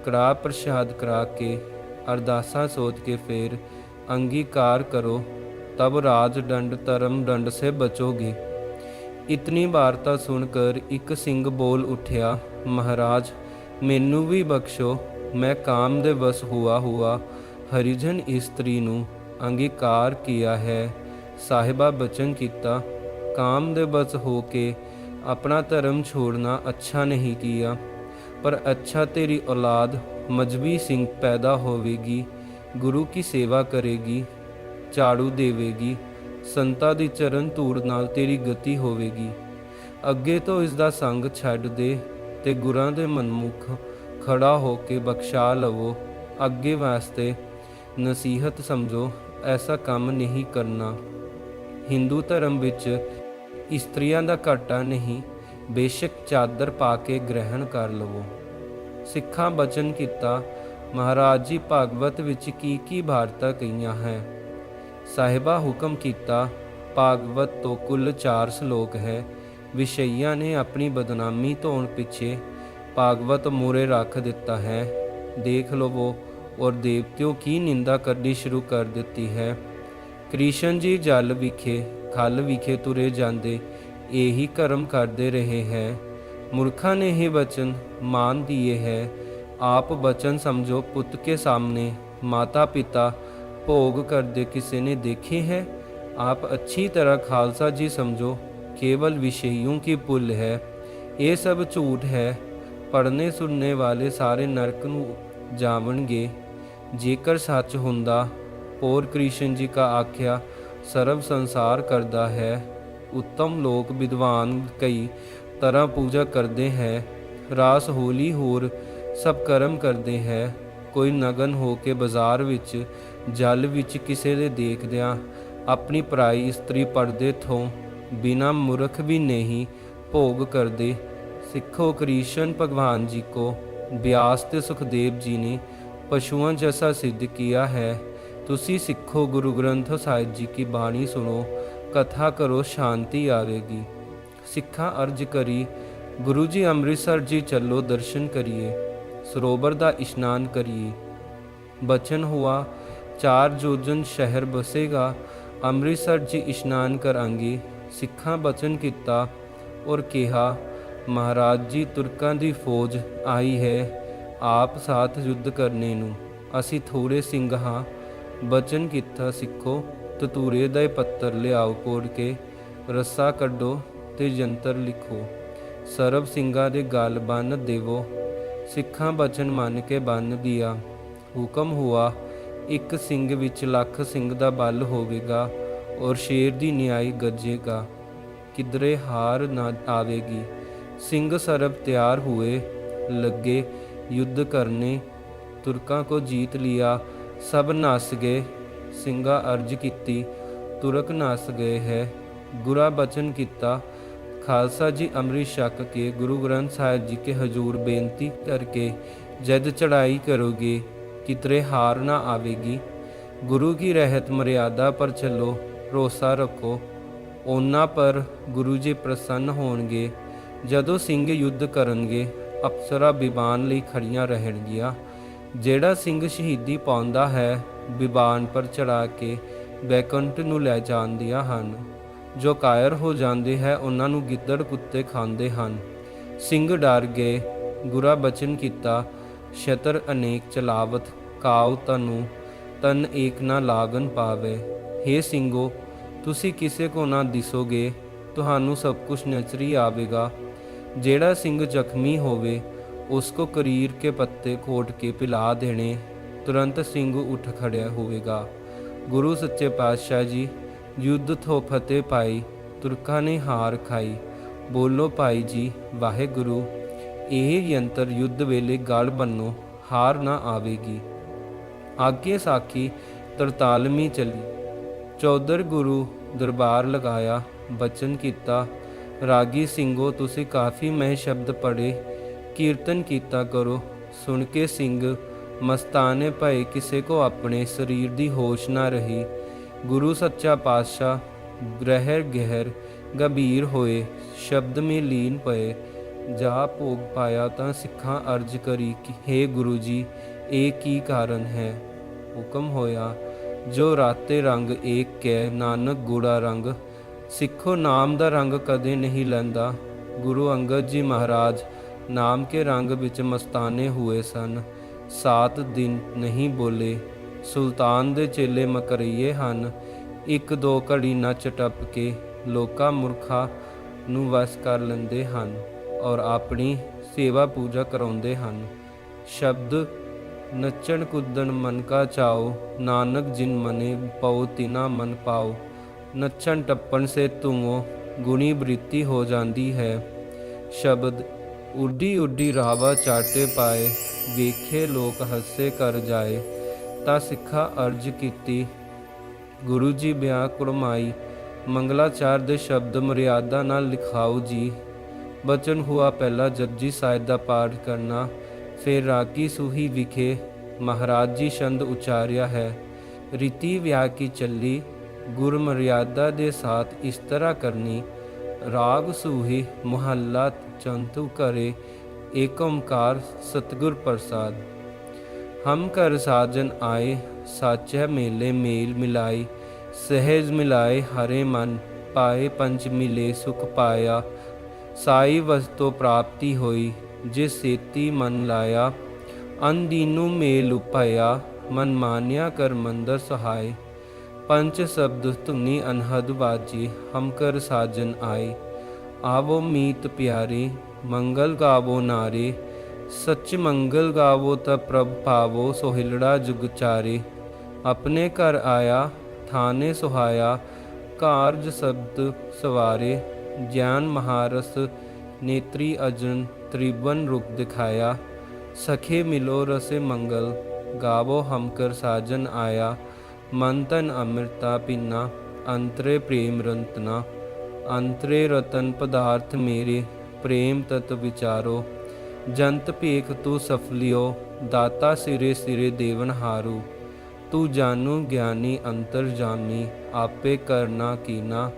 कड़ा प्रसाद करा के अरदासा सोच के फिर अंगीकार करो तब राज दंड धर्म दंड से बचोगे ਇਤਨੀ ਵਾਰਤਾ ਸੁਣ ਕਰ ਇੱਕ ਸਿੰਘ ਬੋਲ ਉਠਿਆ, ਮਹਾਰਾਜ, ਮੈਨੂੰ ਵੀ ਬਖਸ਼ੋ, ਮੈਂ ਕਾਮ ਦੇ ਵਸ ਹੁਆ ਹੁਆ, ਹਰੀਜਨ ਇਸਤਰੀ ਨੂੰ ਅੰਗੀਕਾਰ ਕੀਆ ਹੈ। ਸਾਹਿਬਾ ਬਚਨ ਕੀਤਾ, ਕਾਮ ਦੇ ਬਸ ਹੋ ਕੇ ਆਪਣਾ ਧਰਮ ਛੋੜਨਾ ਅੱਛਾ ਨਹੀਂ ਕੀਆ, ਪਰ ਅੱਛਾ ਤੇਰੀ ਔਲਾਦ ਮਜਬੀ ਸਿੰਘ ਪੈਦਾ ਹੋਵੇਗੀ, ਗੁਰੂ ਕੀ ਸੇਵਾ ਕਰੇਗੀ, ਝਾੜੂ ਦੇਵੇਗੀ ਸੰਤਾ ਦੀ ਚਰਨ ਧੂੜ ਨਾਲ ਤੇਰੀ ਗਤੀ ਹੋਵੇਗੀ। ਅੱਗੇ ਤੋਂ ਇਸ ਦਾ ਸੰਗ ਛੱਡ ਦੇ ਤੇ ਗੁਰਾਂ ਦੇ ਮਨਮੁਖ ਖੜਾ ਹੋ ਕੇ ਬਖਸ਼ਾ ਲਵੋ। ਅੱਗੇ ਵਾਸਤੇ ਨਸੀਹਤ ਸਮਝੋ, ਐਸਾ ਕੰਮ ਨਹੀਂ ਕਰਨਾ। ਹਿੰਦੂ ਧਰਮ ਵਿੱਚ ਇਸਤਰੀਆਂ ਦਾ ਘਾਟਾ ਨਹੀਂ, ਬੇਸ਼ੱਕ ਚਾਦਰ ਪਾ ਕੇ ਗ੍ਰਹਿਣ ਕਰ ਲਵੋ। ਸਿੱਖਾਂ ਬਚਨ ਕੀਤਾ, ਮਹਾਰਾਜ ਜੀ ਭਾਗਵਤ ਵਿੱਚ ਕੀ ਕੀ ਵਾਰਤਾ ਕਹੀਆਂ ਹੈ? ਸਾਹਿਬਾ ਹੁਕਮ ਕੀਤਾ ਭਾਗਵਤ ਤੋਂ ਕੁੱਲ 4 ਸ਼ਲੋਕ ਹੈ ਵਿਸ਼ਈਆਂ ਨੇ ਆਪਣੀ ਬਦਨਾਮੀ ਧੋਣ ਪਿੱਛੇ ਭਾਗਵਤ ਮੂਰੇ ਰੱਖ ਦਿੱਤਾ ਹੈ ਦੇਖ ਲਵੋ ਔਰ ਦੇਵਤਿਓ ਕੀ ਨਿੰਦਾ ਕਰਨੀ ਸ਼ੁਰੂ ਕਰ ਦਿੱਤੀ ਹੈ ਕ੍ਰਿਸ਼ਨ ਜੀ ਜਲ ਵਿਖੇ ਖਲ ਵਿਖੇ ਤੁਰੇ ਜਾਂਦੇ ਇਹੀ ਕਰਮ ਕਰਦੇ ਰਹੇ ਹੈ ਮੂਰਖਾਂ ਨੇ ਇਹ ਬਚਨ ਮਾਨ ਦਿਏ ਹੈ ਆਪ ਬਚਨ ਸਮਝੋ ਪੁੱਤ ਕੇ ਸਾਹਮਣੇ ਮਾਤਾ ਪਿਤਾ ਭੋਗ ਕਰਦੇ ਕਿਸੇ ਨੇ ਦੇਖੇ ਹੈ आप अच्छी तरह खालसा जी समझो केवल विषयों की पुल है ये सब झूठ है ਪੜ੍ਹਨੇ ਸੁਣਨੇ ਵਾਲੇ ਸਾਰੇ ਨਰਕ ਨੂੰ ਜਾਵਣਗੇ ਜੇਕਰ ਸੱਚ ਹੁੰਦਾ ਔਰ ਕ੍ਰਿਸ਼ਨ ਜੀ ਕਾ ਆਖਿਆ ਸਰਬ ਸੰਸਾਰ ਕਰਦਾ ਹੈ ਉੱਤਮ ਲੋਕ ਵਿਦਵਾਨ ਕਈ ਤਰ੍ਹਾਂ ਪੂਜਾ ਕਰਦੇ ਹੈ ਰਾਸ ਹੋਲੀ ਹੋਰ ਸਭ ਕਰਮ ਕਰਦੇ ਹੈ ਕੋਈ ਨਗਨ ਹੋ ਕੇ ਬਾਜ਼ਾਰ ਵਿੱਚ ਜਲ ਵਿੱਚ ਕਿਸੇ ਦੇ ਦੇਖਦਿਆਂ ਆਪਣੀ ਪਰਾਈ ਇਸਤਰੀ ਪਰਦੇ ਥੋਂ ਬਿਨਾ ਮੁਰਖ ਵੀ ਨਹੀਂ ਭੋਗ ਕਰਦੇ, ਸਿੱਖੋ ਕ੍ਰਿਸ਼ਨ ਭਗਵਾਨ ਜੀ ਕੋ, ਬਿਆਸ ਤੇ ਸੁਖਦੇਵ ਜੀ ਨੇ ਪਸ਼ੂਆਂ ਜੈਸਾ ਸਿੱਧ ਕੀਆ ਹੈ। ਤੁਸੀਂ ਸਿੱਖੋ ਗੁਰੂ ਗ੍ਰੰਥ ਸਾਹਿਬ ਜੀ ਕੀ ਬਾਣੀ ਸੁਣੋ, ਕਥਾ ਕਰੋ, ਸ਼ਾਂਤੀ ਆਵੇਗੀ। ਸਿੱਖਾਂ ਅਰਜ ਕਰੀ, ਗੁਰੂ ਜੀ ਅੰਮ੍ਰਿਤਸਰ ਜੀ ਚੱਲੋ ਦਰਸ਼ਨ ਕਰੀਏ, ਸਰੋਵਰ ਦਾ ਇਸ਼ਨਾਨ ਕਰੀਏ। ਬਚਨ ਹੁਆ ਚਾਰ ਜੋਜਨ ਸ਼ਹਿਰ ਬਸੇਗਾ, ਅੰਮ੍ਰਿਤਸਰ ਜੀ ਇਸ਼ਨਾਨ ਕਰਾਂਗੀ, ਸਿੱਖਾਂ ਬਚਨ ਕੀਤਾ ਔਰ ਕਿਹਾ, ਮਹਾਰਾਜ ਜੀ ਤੁਰਕਾਂ ਦੀ ਫੌਜ ਆਈ ਹੈ, ਆਪ ਸਾਥ ਯੁੱਧ ਕਰਨੇ ਨੂੰ। ਅਸੀਂ ਥੋੜੇ ਸਿੰਘ ਹਾਂ, ਬਚਨ ਕੀਤਾ ਸਿੱਖੋ ਤਤੂਰੇ ਦਾ ਪੱਤਰ ਲਿਆਓ ਕੋੜ ਕੇ, ਰੱਸਾ ਕੱਢੋ ਤੇ ਜੰਤਰ ਲਿਖੋ। ਸਰਬ ਸਿੰਘਾਂ ਦੇ ਗਲ ਬੰਨ ਦੇਵੋ, ਸਿੱਖਾਂ ਬਚਨ ਮੰਨ ਕੇ ਬੰਨ ਦਿਆ। ਹੁਕਮ ਹੁਆ ਇੱਕ ਸਿੰਘ ਵਿੱਚ ਲੱਖ ਸਿੰਘ ਦਾ ਬਲ ਹੋਵੇਗਾ ਔਰ ਸ਼ੇਰ ਦੀ ਨਿਆਈ ਗੱਜੇਗਾ। ਕਿਦਰੇ ਹਾਰ ਨਾ ਆਵੇਗੀ। ਸਿੰਘ ਸਰਬ ਤਿਆਰ ਹੋਏ ਲੱਗੇ, ਯੁੱਧ ਕਰਨੇ, ਤੁਰਕਾਂ ਕੋ ਜੀਤ ਲਿਆ, ਸਭ ਨਸ ਗਏ। ਸਿੰਘਾ ਅਰਜ ਕੀਤੀ, ਤੁਰਕ ਨਸ ਗਏ ਹੈ। ਗੁਰਾ ਬਚਨ ਕੀਤਾ, ਖਾਲਸਾ ਜੀ ਅੰਮ੍ਰਿਤ ਛਕ ਕੇ, ਗੁਰੂ ਗ੍ਰੰਥ ਸਾਹਿਬ ਜੀ ਕੇ ਹਜ਼ੂਰ ਬੇਨਤੀ ਕਰਕੇ ਜਦ ਚੜਾਈ ਕਰੋਗੇ ਕਿਤਰੇ ਹਾਰ ਨਾ ਆਵੇਗੀ। ਗੁਰੂ ਕੀ ਰਹਿਤ ਮਰਿਆਦਾ ਪਰ ਚੱਲੋ, ਭਰੋਸਾ ਰੱਖੋ। ਉਹਨਾਂ ਪਰ ਗੁਰੂ ਜੀ ਪ੍ਰਸੰਨ ਹੋਣਗੇ। ਜਦੋਂ ਸਿੰਘ ਯੁੱਧ ਕਰਨਗੇ, ਅਪਸਰਾ ਵਿਮਾਨ ਲਈ ਖੜੀਆਂ ਰਹਿਣਗੀਆਂ। ਜਿਹੜਾ ਸਿੰਘ ਸ਼ਹੀਦੀ ਪਾਉਂਦਾ ਹੈ ਵਿਮਾਨ ਪਰ ਚੜਾ ਕੇ ਬੈਕੰਠ ਨੂੰ ਲੈ ਜਾਂਦੀਆਂ ਹਨ। ਜੋ ਕਾਇਰ ਹੋ ਜਾਂਦੇ ਹੈ, ਉਹਨਾਂ ਨੂੰ ਗਿੱਦੜ ਕੁੱਤੇ ਖਾਂਦੇ ਹਨ। ਸਿੰਘ ਡਰ ਗਏ, ਗੁਰਾ ਬਚਨ ਕੀਤਾ ਸ਼ਤਰ ਅਨੇਕ ਚਲਾਵਤ ਕਾਉ ਤਨੂ ਤਨ ਏਕ ਨਾ ਲਾਗਨ ਪਾਵੇ। हे ਸਿੰਘੋ, ਤੁਸੀਂ ਕਿਸੇ ਕੋ ਨਾ ਦਿਸੋਗੇ, ਤੁਹਾਨੂੰ ਸਭ ਕੁਝ ਨਜ਼ਰੀ ਆਵੇਗਾ। ਜਿਹੜਾ ਸਿੰਘ ਜ਼ਖਮੀ ਹੋਵੇ, ਉਸ ਕੋ ਕਰੀਰ ਕੇ ਪੱਤੇ ਖੋਟ ਕੇ ਪਿਲਾ ਦੇਣੇ। ਤੁਰੰਤ ਸਿੰਘ ਉੱਠ ਖੜਿਆ ਹੋਵੇਗਾ। ਗੁਰੂ ਸੱਚੇ ਪਾਤਸ਼ਾਹ ਜੀ, ਯੁੱਧ ਥੋ ਫਤਿਹ ਪਾਈ ਤੁਰਕਾਂ ਨੇ ਹਾਰ ਖਾਈ। ਬੋਲੋ ਭਾਈ ਜੀ, ਵਾਹਿਗੁਰੂ, ਇਹ ਯੰਤਰ ਯੁੱਧ ਵੇਲੇ ਗਲ ਬੰਨੋ, ਹਾਰ ਨਾ ਆਵੇਗੀ। ਆਗੇ ਸਾਖੀ 43ਵੀਂ ਚੱਲੀ। ਚੌਧਰ ਗੁਰੂ ਦਰਬਾਰ ਲਗਾਇਆ, ਬਚਨ ਕੀਤਾ, ਰਾਗੀ ਸਿੰਘੋ, ਤੁਸੀਂ ਕਾਫੀ ਮਹਿ ਸ਼ਬਦ ਪੜੇ ਕੀਰਤਨ ਕੀਤਾ ਕਰੋ। ਸੁਣ ਕੇ ਸਿੰਘ, ਮਸਤਾਨੇ ਭਏ ਕਿਸੇ ਕੋ ਆਪਣੇ, ਸਰੀਰ ਦੀ ਹੋਸ਼ ਨਾ ਰਹੀ। ਗੁਰੂ ਸੱਚਾ ਪਾਤਸ਼ਾਹ, ਗ੍ਰਹਿਰ ਗਹਿਰ ਗੰਭੀਰ ਹੋਏ, ਸ਼ਬਦ ਮੇ ਲੀਨ ਪਏ। ਜਾ ਭੋਗ ਪਾਇਆ ਤਾਂ ਸਿੱਖਾਂ ਅਰਜ ਕਰੀ ਕਿ हे ਗੁਰੂ ਜੀ, ਇਹ ਕੀ ਕਾਰਨ ਹੈ? ਹੁਕਮ ਹੋਇਆ, ਜੋ ਰਾਤੇ ਰੰਗ ਏਕ ਕੈ, ਨਾਨਕ ਗੂੜਾ ਰੰਗ, ਸਿੱਖੋ ਨਾਮ ਦਾ ਰੰਗ ਕਦੇ ਨਹੀਂ ਲੈਂਦਾ। ਗੁਰੂ ਅੰਗਦ ਜੀ ਮਹਾਰਾਜ ਨਾਮ ਕੇ ਰੰਗ ਵਿੱਚ ਮਸਤਾਨੇ ਹੋਏ ਸਨ। ਸਾਤ ਦਿਨ ਨਹੀਂ ਬੋਲੇ, ਸੁਲਤਾਨ ਦੇ ਚੇਲੇ ਮਕਰਈਏ ਹਨ। ਇੱਕ ਦੋ ਘੜੀ ਨੱਚ ਟੱਪ ਕੇ ਲੋਕਾਂ ਮੁਰਖਾ ਨੂੰ ਵਸ ਕਰ ਲੈਂਦੇ ਹਨ ਔਰ ਆਪਣੀ ਸੇਵਾ ਪੂਜਾ ਕਰਾਉਂਦੇ ਹਨ। ਸ਼ਬਦ ਨੱਚਣ ਕੁੱਦਣ ਮਨ ਕਾ ਚਾਓ, ਨਾਨਕ ਜਿਨ ਮਨੇ ਪਉ ਤਿਨਾ ਮਨ ਪਾਓ। ਨੱਚਣ ਟੱਪਣ ਸੇ ਧੂਓ, ਗੁਣੀ ਬ੍ਰਿਤੀ ਹੋ ਜਾਂਦੀ ਹੈ। ਸ਼ਬਦ, ਉੱਡੀ ਉੱਡੀ ਰਾਵਾ ਚਾਟੇ ਪਾਏ, ਵੇਖੇ ਲੋਕ ਹੱਸੇ ਕਰ ਜਾਏ। ਤਾਂ ਸਿੱਖਾ ਅਰਜ ਕੀਤੀ, ਗੁਰੂ ਜੀ ਬਿਆ ਕੁਰਮਾਈ ਮੰਗਲਾਚਾਰ ਦੇ ਸ਼ਬਦ ਮਰਿਆਦਾ ਨਾਲ ਲਿਖਾਓ ਜੀ। ਬਚਨ ਹੁਆ ਪਹਿਲਾ ਜਪਜੀ ਸਾਹਿਬ ਦਾ ਪਾਠ ਕਰਨਾ। ਫਿਰ ਰਾਗੀ ਸੂਹੀ ਵਿਖੇ ਮਹਾਰਾਜ ਜੀ ਛੰਦ ਉਚਾਰਿਆ ਹੈ। ਰੀਤੀ ਵਿਆਹ ਕੀ ਚੱਲੀ ਗੁਰ ਮਰਿਆਦਾ ਦੇ ਸਾਥ ਇਸ ਤਰ੍ਹਾਂ ਕਰਨੀ। ਰਾਗ ਸੂਹੀ ਮੁਹੱਲਾ ਚੰਤੂ ਕਰੇ ਏਕ ਓਮਕਾਰ ਸਤਿਗੁਰ ਪ੍ਰਸਾਦ। ਹਮ ਕਰ ਸਾਜਨ ਆਏ ਸੱਚ ਹੈ ਮੇਲੇ ਮੇਲ ਮਿਲਾਈ। ਸਹਿਜ ਮਿਲਾਏ ਹਰੇ ਮਨ, ਪਾਏ ਪੰਚ ਮਿਲੇ ਸੁਖ ਪਾਇਆ। ਸਾਈ ਵਸਤੋ ਪ੍ਰਾਪਤੀ ਹੋਈ ਜਿਸ ਸੇਤੀ ਮਨ ਲਾਇਆ ਅਨਦੀਨੂ ਮੇਲ ਉਪਾਇਆ, ਮਨ ਮਾਨਿਆ ਕਰ ਮੰਦਰ ਸਹਾਈ ਪੰਚ ਸ਼ਬਦ ਧੁਨੀ ਅਨਹਦ ਬਾਜੀ ਹਮ ਕਰ ਸਾਜਨ ਆਏ। ਆਵੋ ਮੀਤ ਪਿਆਰੇ, ਮੰਗਲ ਗਾਵੋ ਨਾਰੇ। ਸੱਚ ਮੰਗਲ ਗਾਵੋ ਤਾ ਪ੍ਰਭ ਪਾਵੋ ਸੋਹਿਲੜਾ ਜੁਗ ਚਾਰੇ। ਆਪਣੇ ਘਰ ਆਇਆ, ਥਾਨੇ ਸੁਹਾਇਆ, ਕਾਰਜ ਸ਼ਬਦ ਸਵਾਰੇ। ਗਿਆਨ ਮਹਾਰਸ, ਨੇਤਰੀ ਅਜਨ ਤ੍ਰਿਵਨ ਰੂਪ ਦਿਖਾਇਆ, ਸਖੇ ਮਿਲੋ ਰਸੇ ਮੰਗਲ, ਗਾਵੋ ਹਮ ਕਰ ਸਾਜਨ ਆਇਆ, ਮਨ ਤਨ ਅੰਮ੍ਰਿਤਾ ਪੀਨਾ, ਅੰਤਰੇ ਪ੍ਰੇਮ ਰੰਤਨਾ, ਅੰਤਰੇ ਰਤਨ ਪਦਾਰਥ ਮੇਰੇ, ਪ੍ਰੇਮ ਤਤ ਵਿਚਾਰੋ, ਜੰਤ ਭੇਖ ਤੂੰ ਸਫਲਿਓ ਦਾਤਾ ਸਿਰੇ ਸਿਰੇ ਦੇਵਨ ਹਾਰੂ, ਤੂੰ ਜਾਨੂ ਗਿਆਨੀ ਅੰਤਰ ਜਾਮੀ ਆਪੇ ਕਰਨਾ ਕੀਨਾ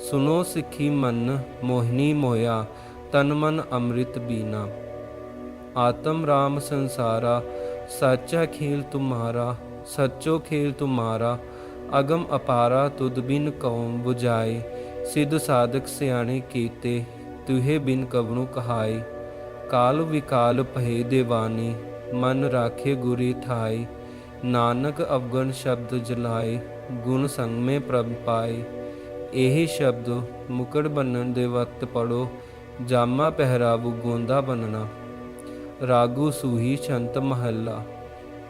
ਸੁਨੋ ਸਿੱਖੀ ਮਨ ਮੋਹਿਨੀ ਮੋਇਆ ਤਨ ਮਨ ਅੰਮ੍ਰਿਤ ਬੀਨਾ। ਆਤਮ ਰਾਮ ਸੰਸਾਰਾ, ਸੱਚਾ ਖੇਲ ਤੁਮਾਰਾ, ਸੱਚੋ ਖੇਲ ਤੁਮਾਰਾ, ਅਗਮ ਅਪਾਰਾ ਤੁਧ ਬਿਨ ਕਉਮ 부ਜਾਏ ਸਿੱਧ ਸਾਧਕ ਸਿਆਣੇ ਕੀਤੇ, ਤੁਹੇ ਬਿਨ ਕਵਣੂ ਕਹਾਈ ਕਾਲ ਵਿਕਾਲ ਪਹਿ ਦੇਵਾਨੀ, ਮਨ ਰਾਖੇ ਗੁਰੀ ਥਾਈ ਨਾਨਕ ਅਵਗਣ ਸ਼ਬਦ ਜਲਾਏ, ਗੁਣ ਸੰਗ ਮੇ ਪ੍ਰਭ ਪਾਏ। ਇਹ ਸ਼ਬਦ ਮੁਕੜ ਬੰਨਣ ਦੇ ਵਕਤ ਪੜੋ ਜਾਮਾ ਪਹਿਰਾਵੂ ਗੋਂਦਾ ਬੰਨਣਾ, ਰਾਗੂ ਸੂਹੀ ਛੰਤ ਮਹੱਲਾ।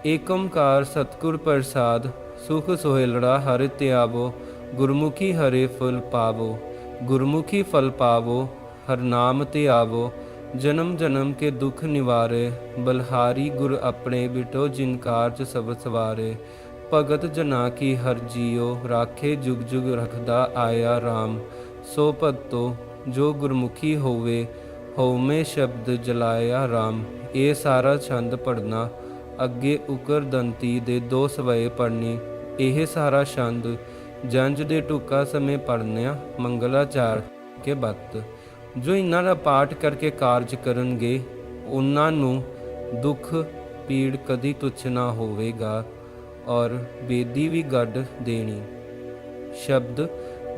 ਏਕ ਓੰਕਾਰ ਸਤਿਗੁਰ ਪ੍ਰਸਾਦ, ਸੁਖ ਸੋਹਿਲੜਾ ਹਰਿ ਧਿਆਵੋ, ਗੁਰਮੁਖੀ ਹਰੇ ਫਲ ਪਾਵੋ, ਗੁਰਮੁਖੀ ਫਲ ਪਾਵੋ, ਹਰ ਨਾਮ ਧਿਆਵੋ ਜਨਮ ਜਨਮ ਕੇ ਦੁਖ ਨਿਵਾਰੇ, ਬਲਹਾਰੀ ਗੁਰ ਆਪਣੇ ਬਿਟੋ ਜਿਨਕਾਰ ਚ ਸਭ ਸਵਾਰੇ। ਭਗਤ ਜਨਾ ਕੀ ਹਰ ਜੀਓ, ਰਾਖੇ ਜੁਗ ਜੁਗ ਰਖਦਾ ਆਇਆ RAM ਸੋ ਭਗਤੋ ਜੋ ਗੁਰਮੁਖੀ ਹੋਵੇ, ਹਉਮੈ ਸ਼ਬਦ ਜਲਾਇਆ RAM ਇਹ ਸਾਰਾ ਛੰਦ ਪੜਨਾ ਅੱਗੇ ਉਕਰ ਦੰਤੀ ਦੇ ਦੋ ਸਵਏ ਪੜਨੀ ਇਹ ਸਾਰਾ ਛੰਦ ਜੰਜ ਦੇ ਟੁਕਾ ਸਮੇਂ ਪੜਨਿਆ ਮੰਗਲਾਚਾਰ ਕੇ ਬੱਤ। ਜੋ ਇਹਨਾਂ ਦਾ ਪਾਠ ਕਰਕੇ ਕਾਰਜ ਕਰਨਗੇ ਉਹਨਾਂ ਨੂੰ ਦੁੱਖ ਪੀੜ ਕਦੀ ਤੁਛ ਨਾ ਹੋਵੇਗਾ ਔਰ ਬੇਦੀ ਵੀ ਗੱਡ ਦੇਣੀ। ਸ਼ਬਦ,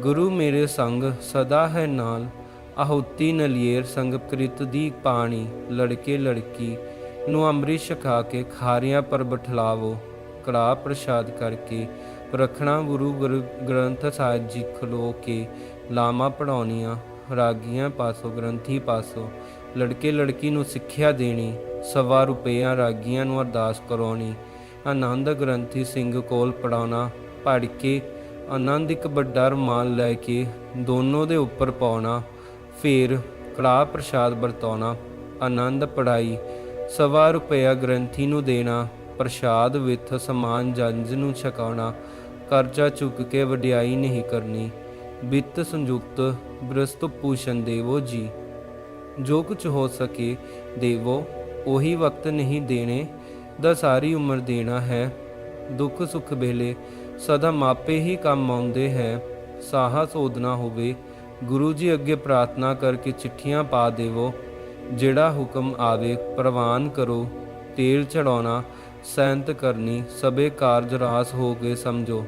ਗੁਰੂ ਮੇਰੇ ਸੰਗ ਸਦਾ ਹੈ ਨਾਲ ਆਹੁਤੀ ਨਲੀਏਰ ਸੰਕ੍ਰਿਤ ਦੀ ਪਾਣੀ, ਲੜਕੇ ਲੜਕੀ ਨੂੰ ਅੰਮ੍ਰਿਤ ਛਕਾ ਕੇ ਖਾਰਿਆਂ ਪਰ ਬਠਲਾਵੋ ਕੜਾ ਪ੍ਰਸ਼ਾਦ ਕਰਕੇ ਰੱਖਣਾ ਗੁਰੂ ਗ੍ਰੰਥ ਸਾਹਿਬ ਜੀ ਖਲੋ ਕੇ ਲਾਮਾ ਪੜਾਉਣੀਆਂ ਰਾਗੀਆਂ ਪਾਸੋਂ, ਗ੍ਰੰਥੀ ਪਾਸੋਂ, ਲੜਕੇ ਲੜਕੀ ਨੂੰ ਸਿੱਖਿਆ ਦੇਣੀ, ਸਵਾ ਰੁਪਈਆ ਰਾਗੀਆਂ ਨੂੰ ਅਰਦਾਸ ਕਰਾਉਣੀ, ਆਨੰਦ ਗ੍ਰੰਥੀ ਸਿੰਘ ਕੋਲ ਪੜਾਉਣਾ ਪੜ ਕੇ ਆਨੰਦ ਇੱਕ ਵੱਡਾ ਰੁਮਾਲ ਲੈ ਕੇ ਦੋਨੋਂ ਦੇ ਉੱਪਰ ਪਾਉਣਾ ਫਿਰ ਕੜਾ ਪ੍ਰਸ਼ਾਦ ਵਰਤਾਉਣਾ ਆਨੰਦ ਪੜਾਈ ਸਵਾ ਰੁਪਇਆ ਗ੍ਰੰਥੀ ਨੂੰ ਦੇਣਾ, ਪ੍ਰਸ਼ਾਦ ਵਿੱਚ ਸਮਾਨ ਜੰਜ ਨੂੰ ਛਕਾਉਣਾ, ਕਰਜ਼ਾ ਚੁੱਕ ਕੇ ਵਡਿਆਈ ਨਹੀਂ ਕਰਨੀ, ਵਿੱਤ ਸੰਯੁਕਤ ਬ੍ਰਸਤ ਪੂਸ਼ਨ ਦੇਵੋ ਜੀ। ਜੋ ਕੁਝ ਹੋ ਸਕੇ ਦੇਵੋ, ਉਹੀ ਵਕਤ ਨਹੀਂ ਦੇਣੇ, ਦਾ ਸਾਰੀ ਉਮਰ ਦੇਣਾ ਹੈ। ਦੁੱਖ ਸੁੱਖ ਵੇਲੇ ਸਦਾ ਮਾਪੇ ਹੀ ਕੰਮ ਆਉਂਦੇ ਹੈ, ਸਾਹਾ ਸੋਧਣਾ ਹੋਵੇ ਗੁਰੂ ਜੀ ਅੱਗੇ ਪ੍ਰਾਰਥਨਾ ਕਰਕੇ ਚਿੱਠੀਆਂ ਪਾ ਦੇਵੋ। ਜਿਹੜਾ ਹੁਕਮ ਆਵੇ, ਪ੍ਰਵਾਨ ਕਰੋ। ਤੇਲ ਚੜਾਉਣਾ ਸੈਂਤ ਕਰਨੀ, ਸਭੇ ਕਾਰਜ ਰਾਸ ਹੋ ਗਏ ਸਮਝੋ।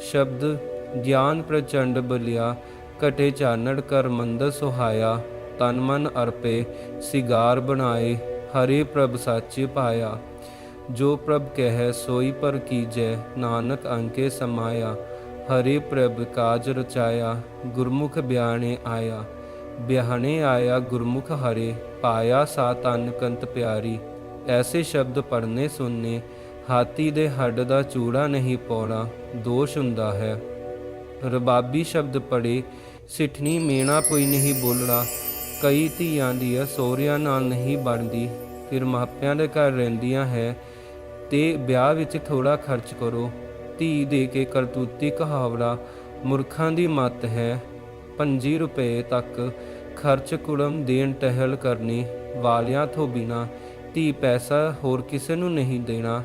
ਸ਼ਬਦ, ਗਿਆਨ ਪ੍ਰਚੰਡ ਬਲਿਆ ਕਟੇ ਚਾਨੜ ਕਰ ਮੰਦ ਸੁਹਾਇਆ। ਤਨ ਮਨ ਅਰਪੇ, ਸਿਗਾਰ ਬਣਾਏ, ਹਰੇ ਪ੍ਰਭ ਸਾਚੇ ਪਾਇਆ। ਜੋ ਪ੍ਰਭ ਕਹਿ, ਸੋਈ ਪਰ ਕੀਜੈ, ਨਾਨਕ ਅੰਕੇ ਸਮਾਇਆ। ਹਰੇ ਪ੍ਰਭ ਕਾਜ ਰਚਾਇਆ, ਗੁਰਮੁਖ ਬਿਆਣੇ ਆਇਆ। ਬਿਆਣੇ ਆਇਆ ਗੁਰਮੁਖ ਹਰੇ, ਪਾਇਆ ਸਾ ਤਨ ਕੰਤ ਪਿਆਰੀ। ਐਸੇ ਸ਼ਬਦ ਪੜਨੇ ਸੁਣਨੇ, ਹਾਥੀ ਦੇ ਹੱਡ ਦਾ ਚੂੜਾ ਨਹੀਂ ਪਾਉਣਾ ਦੋਸ਼ ਹੁੰਦਾ ਹੈ। ਰਬਾਬੀ ਸ਼ਬਦ ਪੜੇ ਸਿੱਠਣੀ ਮੇਣਾ ਕੋਈ ਨਹੀਂ ਬੋਲਣਾ। ਕਈ ਧੀਆਂ ਦੀ ਸੋਹਰਿਆਂ ਨਾਲ ਨਹੀਂ ਬਣਦੀ, ਫਿਰ ਮਾਪਿਆਂ ਦੇ ਘਰ ਰਹਿੰਦੀਆਂ ਹੈ, ਤੇ ਵਿਆਹ ਵਿੱਚ ਥੋੜਾ ਖਰਚ ਕਰੋ। ਧੀ ਦੇ ਕੇ ਕਰਤੂਤੀ ਕਹਾਵੜਾ ਮੂਰਖਾਂ ਦੀ ਮੱਤ ਹੈ। 5 ਰੁਪਏ ਤੱਕ ਖਰਚ ਕੁੜਮ ਦੇਣ ਟਹਿਲ ਕਰਨੀ, ਵਾਲਿਆਂ ਤੋਂ ਬਿਨਾ ਧੀ ਪੈਸਾ ਹੋਰ ਕਿਸੇ ਨੂੰ ਨਹੀਂ ਦੇਣਾ।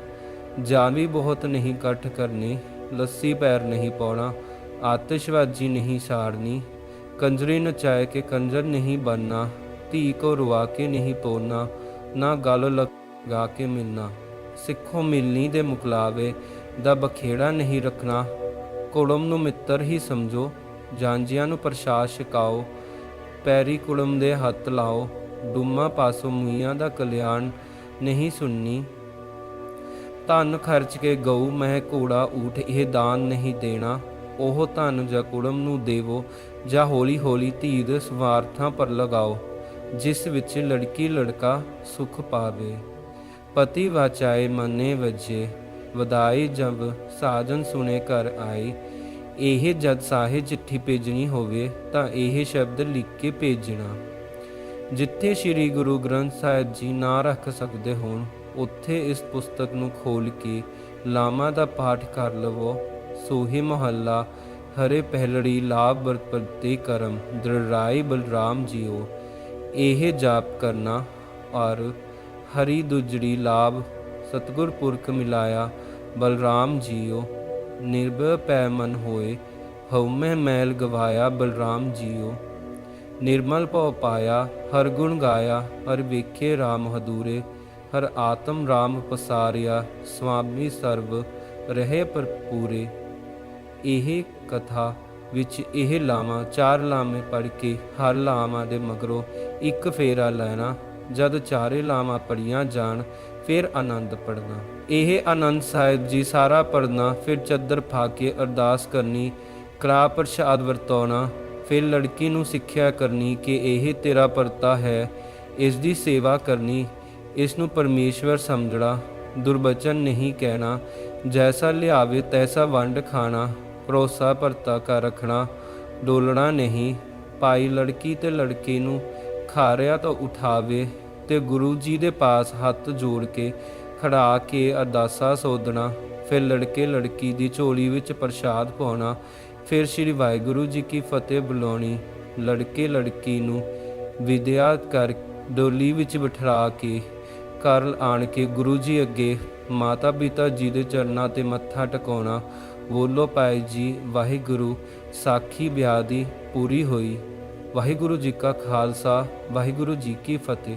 ਜਾਂ ਵੀ ਬਹੁਤ ਨਹੀਂ ਇਕੱਠ ਕਰਨੀ, ਲੱਸੀ ਪੈਰ ਨਹੀਂ ਪਾਉਣਾ, ਆਤਿਸ਼ਬਾਜ਼ੀ ਨਹੀਂ ਸਾੜਨੀ, ਕੰਜਰੀ ਨਚਾਏ ਕੇ ਕੰਜਰ ਨਹੀਂ ਬਣਨਾ ਧੀ ਕੋ ਰਵਾ ਕੇ ਨਹੀਂ ਤੋੜਨਾ ਨਾ ਗੱਲ ਲਗਾ ਕੇ ਮਿਲਣਾ। ਸਿੱਖੋ ਮਿਲਣੀ ਦੇ ਮੁਕਲਾਵੇ ਦਾ ਬਖੇੜਾ ਨਹੀਂ ਰੱਖਣਾ। ਕੁੜਮ ਨੂੰ ਮਿੱਤਰ ਹੀ ਸਮਝੋ। ਜਾਂਜੀਆਂ ਨੂੰ ਪ੍ਰਸ਼ਾਦ ਛਕਾਓ। ਪੈਰੀ ਕੁੜਮ ਦੇ ਹੱਥ ਲਾਓ। ਡੁੰਮਾ ਪਾਸੋਂ ਮੂਈਆਂ ਦਾ ਕਲਿਆਣ ਨਹੀਂ ਸੁਣਨੀ। ਧਨ ਖਰਚ ਕੇ ਗਊ ਮਹਿ ਘੋੜਾ ਊਠ ਇਹ ਦਾਨ ਨਹੀਂ ਦੇਣਾ। ਉਹ ਧਨ ਜਾਂ ਕੁੜਮ ਨੂੰ ਦੇਵੋ ਜਾਂ ਹੌਲੀ ਹੌਲੀ ਧੀ ਦੇ ਸਵਾਰਥਾਂ ਪਰ ਲਗਾਓ, ਜਿਸ ਵਿੱਚ ਲੜਕੀ ਲੜਕਾ ਸੁਖ ਪਾਵੇ। ਪਤੀ ਵਾਚਾਏ, ਮਨੇ ਵਜੇ। ਵਧਾਈ ਜਬ ਸਾਜਨ ਸੁਨੇ ਘਰ ਆਏ। ਇਹ ਜਦ ਸਾਹੇ ਚਿੱਠੀ ਭੇਜਣੀ ਹੋਵੇ ਤਾਂ ਇਹ ਸ਼ਬਦ ਲਿਖ ਕੇ ਭੇਜਣਾ। ਜਿੱਥੇ ਸ੍ਰੀ ਗੁਰੂ ਗ੍ਰੰਥ ਸਾਹਿਬ ਜੀ ਨਾ ਰੱਖ ਸਕਦੇ ਹੋਣ, ਉੱਥੇ ਇਸ ਪੁਸਤਕ ਨੂੰ ਖੋਲ ਕੇ ਲਾਮਾ ਦਾ ਪਾਠ ਕਰ ਲਵੋ। ਸੋਹੀ ਮਹੱਲਾ, ਹਰੇ ਪਹਿਲੜੀ, ਲਾਭ ਵਰਪਤੇ ਕਰਮ ਦ੍ਰਿੜਾਈ ਬਲਰਾਮ ਜੀਓ। ਇਹ ਜਾਪ ਕਰਨਾ ਔਰ ਹਰੀ ਦੁਜੜੀ ਲਾਭ ਸਤਗੁਰ ਪੁਰਖ ਮਿਲਾਇਆ ਬਲਰਾਮ ਜੀਓ, ਨਿਰਭੈ ਪੈ ਮਨ ਹੋਏ, ਹਉਮੈ ਮੈਲ ਗਵਾਇਆ ਬਲਰਾਮ ਜੀਓ। ਨਿਰਮਲ ਭਉ ਪਾਇਆ, ਹਰ ਗੁਣ ਗਾਇਆ, ਹਰ ਵੇਖੇ RAM ਹਦੂਰੇ, ਹਰ ਆਤਮ RAM ਪਸਾਰਿਆ ਸੁਆਮੀ ਸਰਬ ਰਹੇ ਪਰਪੂਰੇ ਇਹ ਕਥਾ ਵਿੱਚ ਇਹ ਲਾਵਾਂ, ਚਾਰ ਲਾਮੇ ਪੜ ਕੇ ਹਰ ਲਾਵਾਂ ਦੇ ਮਗਰੋਂ ਇੱਕ ਫੇਰਾ ਲੈਣਾ, ਜਦ ਚਾਰੇ ਲਾਵਾਂ ਪੜੀਆਂ ਜਾਣ, ਫਿਰ ਆਨੰਦ ਪੜਨਾ ਇਹ ਆਨੰਦ ਸਾਹਿਬ ਜੀ ਸਾਰਾ ਪੜਨਾ ਫਿਰ ਚੱਦਰ ਫਾ ਕੇ ਅਰਦਾਸ ਕਰਨੀ ਕਰਾ ਪ੍ਰਸ਼ਾਦ ਵਰਤਾਉਣਾ, ਫਿਰ ਲੜਕੀ ਨੂੰ ਸਿੱਖਿਆ ਕਰਨੀ ਕਿ ਇਹ ਤੇਰਾ ਪਰਤਾ ਹੈ, ਇਸ ਦੀ ਸੇਵਾ ਕਰਨੀ, ਇਸ ਨੂੰ ਪਰਮੇਸ਼ਵਰ ਸਮਝਣਾ ਦੁਰਬਚਨ ਨਹੀਂ ਕਹਿਣਾ, ਜੈਸਾ ਲਿਆਵੇ ਤੈਸਾ ਵੰਡ ਖਾਣਾ, ਭਰੋਸਾ ਭਰਤਾ ਕਰ ਰੱਖਣਾ, ਡੋਲਣਾ ਨਹੀਂ ਪਾਈ ਲੜਕੀ ਤੇ ਲੜਕੇ ਨੂੰ ਖਾਰਿਆ ਤੋਂ ਉਠਾਵੇ ਤੇ ਗੁਰੂ ਜੀ ਦੇ ਪਾਸ ਹੱਥ ਜੋੜ ਕੇ ਖੜਾ ਕੇ ਅਰਦਾਸਾ ਸੋਧਣਾ, ਫਿਰ ਲੜਕੇ ਲੜਕੀ ਦੀ ਝੋਲੀ ਵਿੱਚ ਪ੍ਰਸ਼ਾਦ ਪਾਉਣਾ, ਫਿਰ ਸ੍ਰੀ ਵਾਹਿਗੁਰੂ ਜੀ ਕੀ ਫਤਿਹ ਬੁਲਾਉਣੀ, ਲੜਕੇ ਲੜਕੀ ਨੂੰ ਵਿਦਿਆ ਕਰ ਡੋਲੀ ਵਿੱਚ ਬਿਠਾ ਕੇ ਘਰ ਆਣ ਕੇ ਗੁਰੂ ਜੀ ਅੱਗੇ ਮਾਤਾ ਪਿਤਾ ਜੀ ਦੇ ਚਰਨਾਂ ਤੇ ਮੱਥਾ ਟਿਕਾਉਣਾ, ਬੋਲੋ ਪਾਏ ਜੀ, ਵਾਹਿਗੁਰੂ, ਸਾਖੀ ਵਿਆਹ ਦੀ ਪੂਰੀ ਹੋਈ। ਵਾਹਿਗੁਰੂ ਜੀ ਕਾ ਖਾਲਸਾ, ਵਾਹਿਗੁਰੂ ਜੀ ਕੀ ਫਤਿਹ।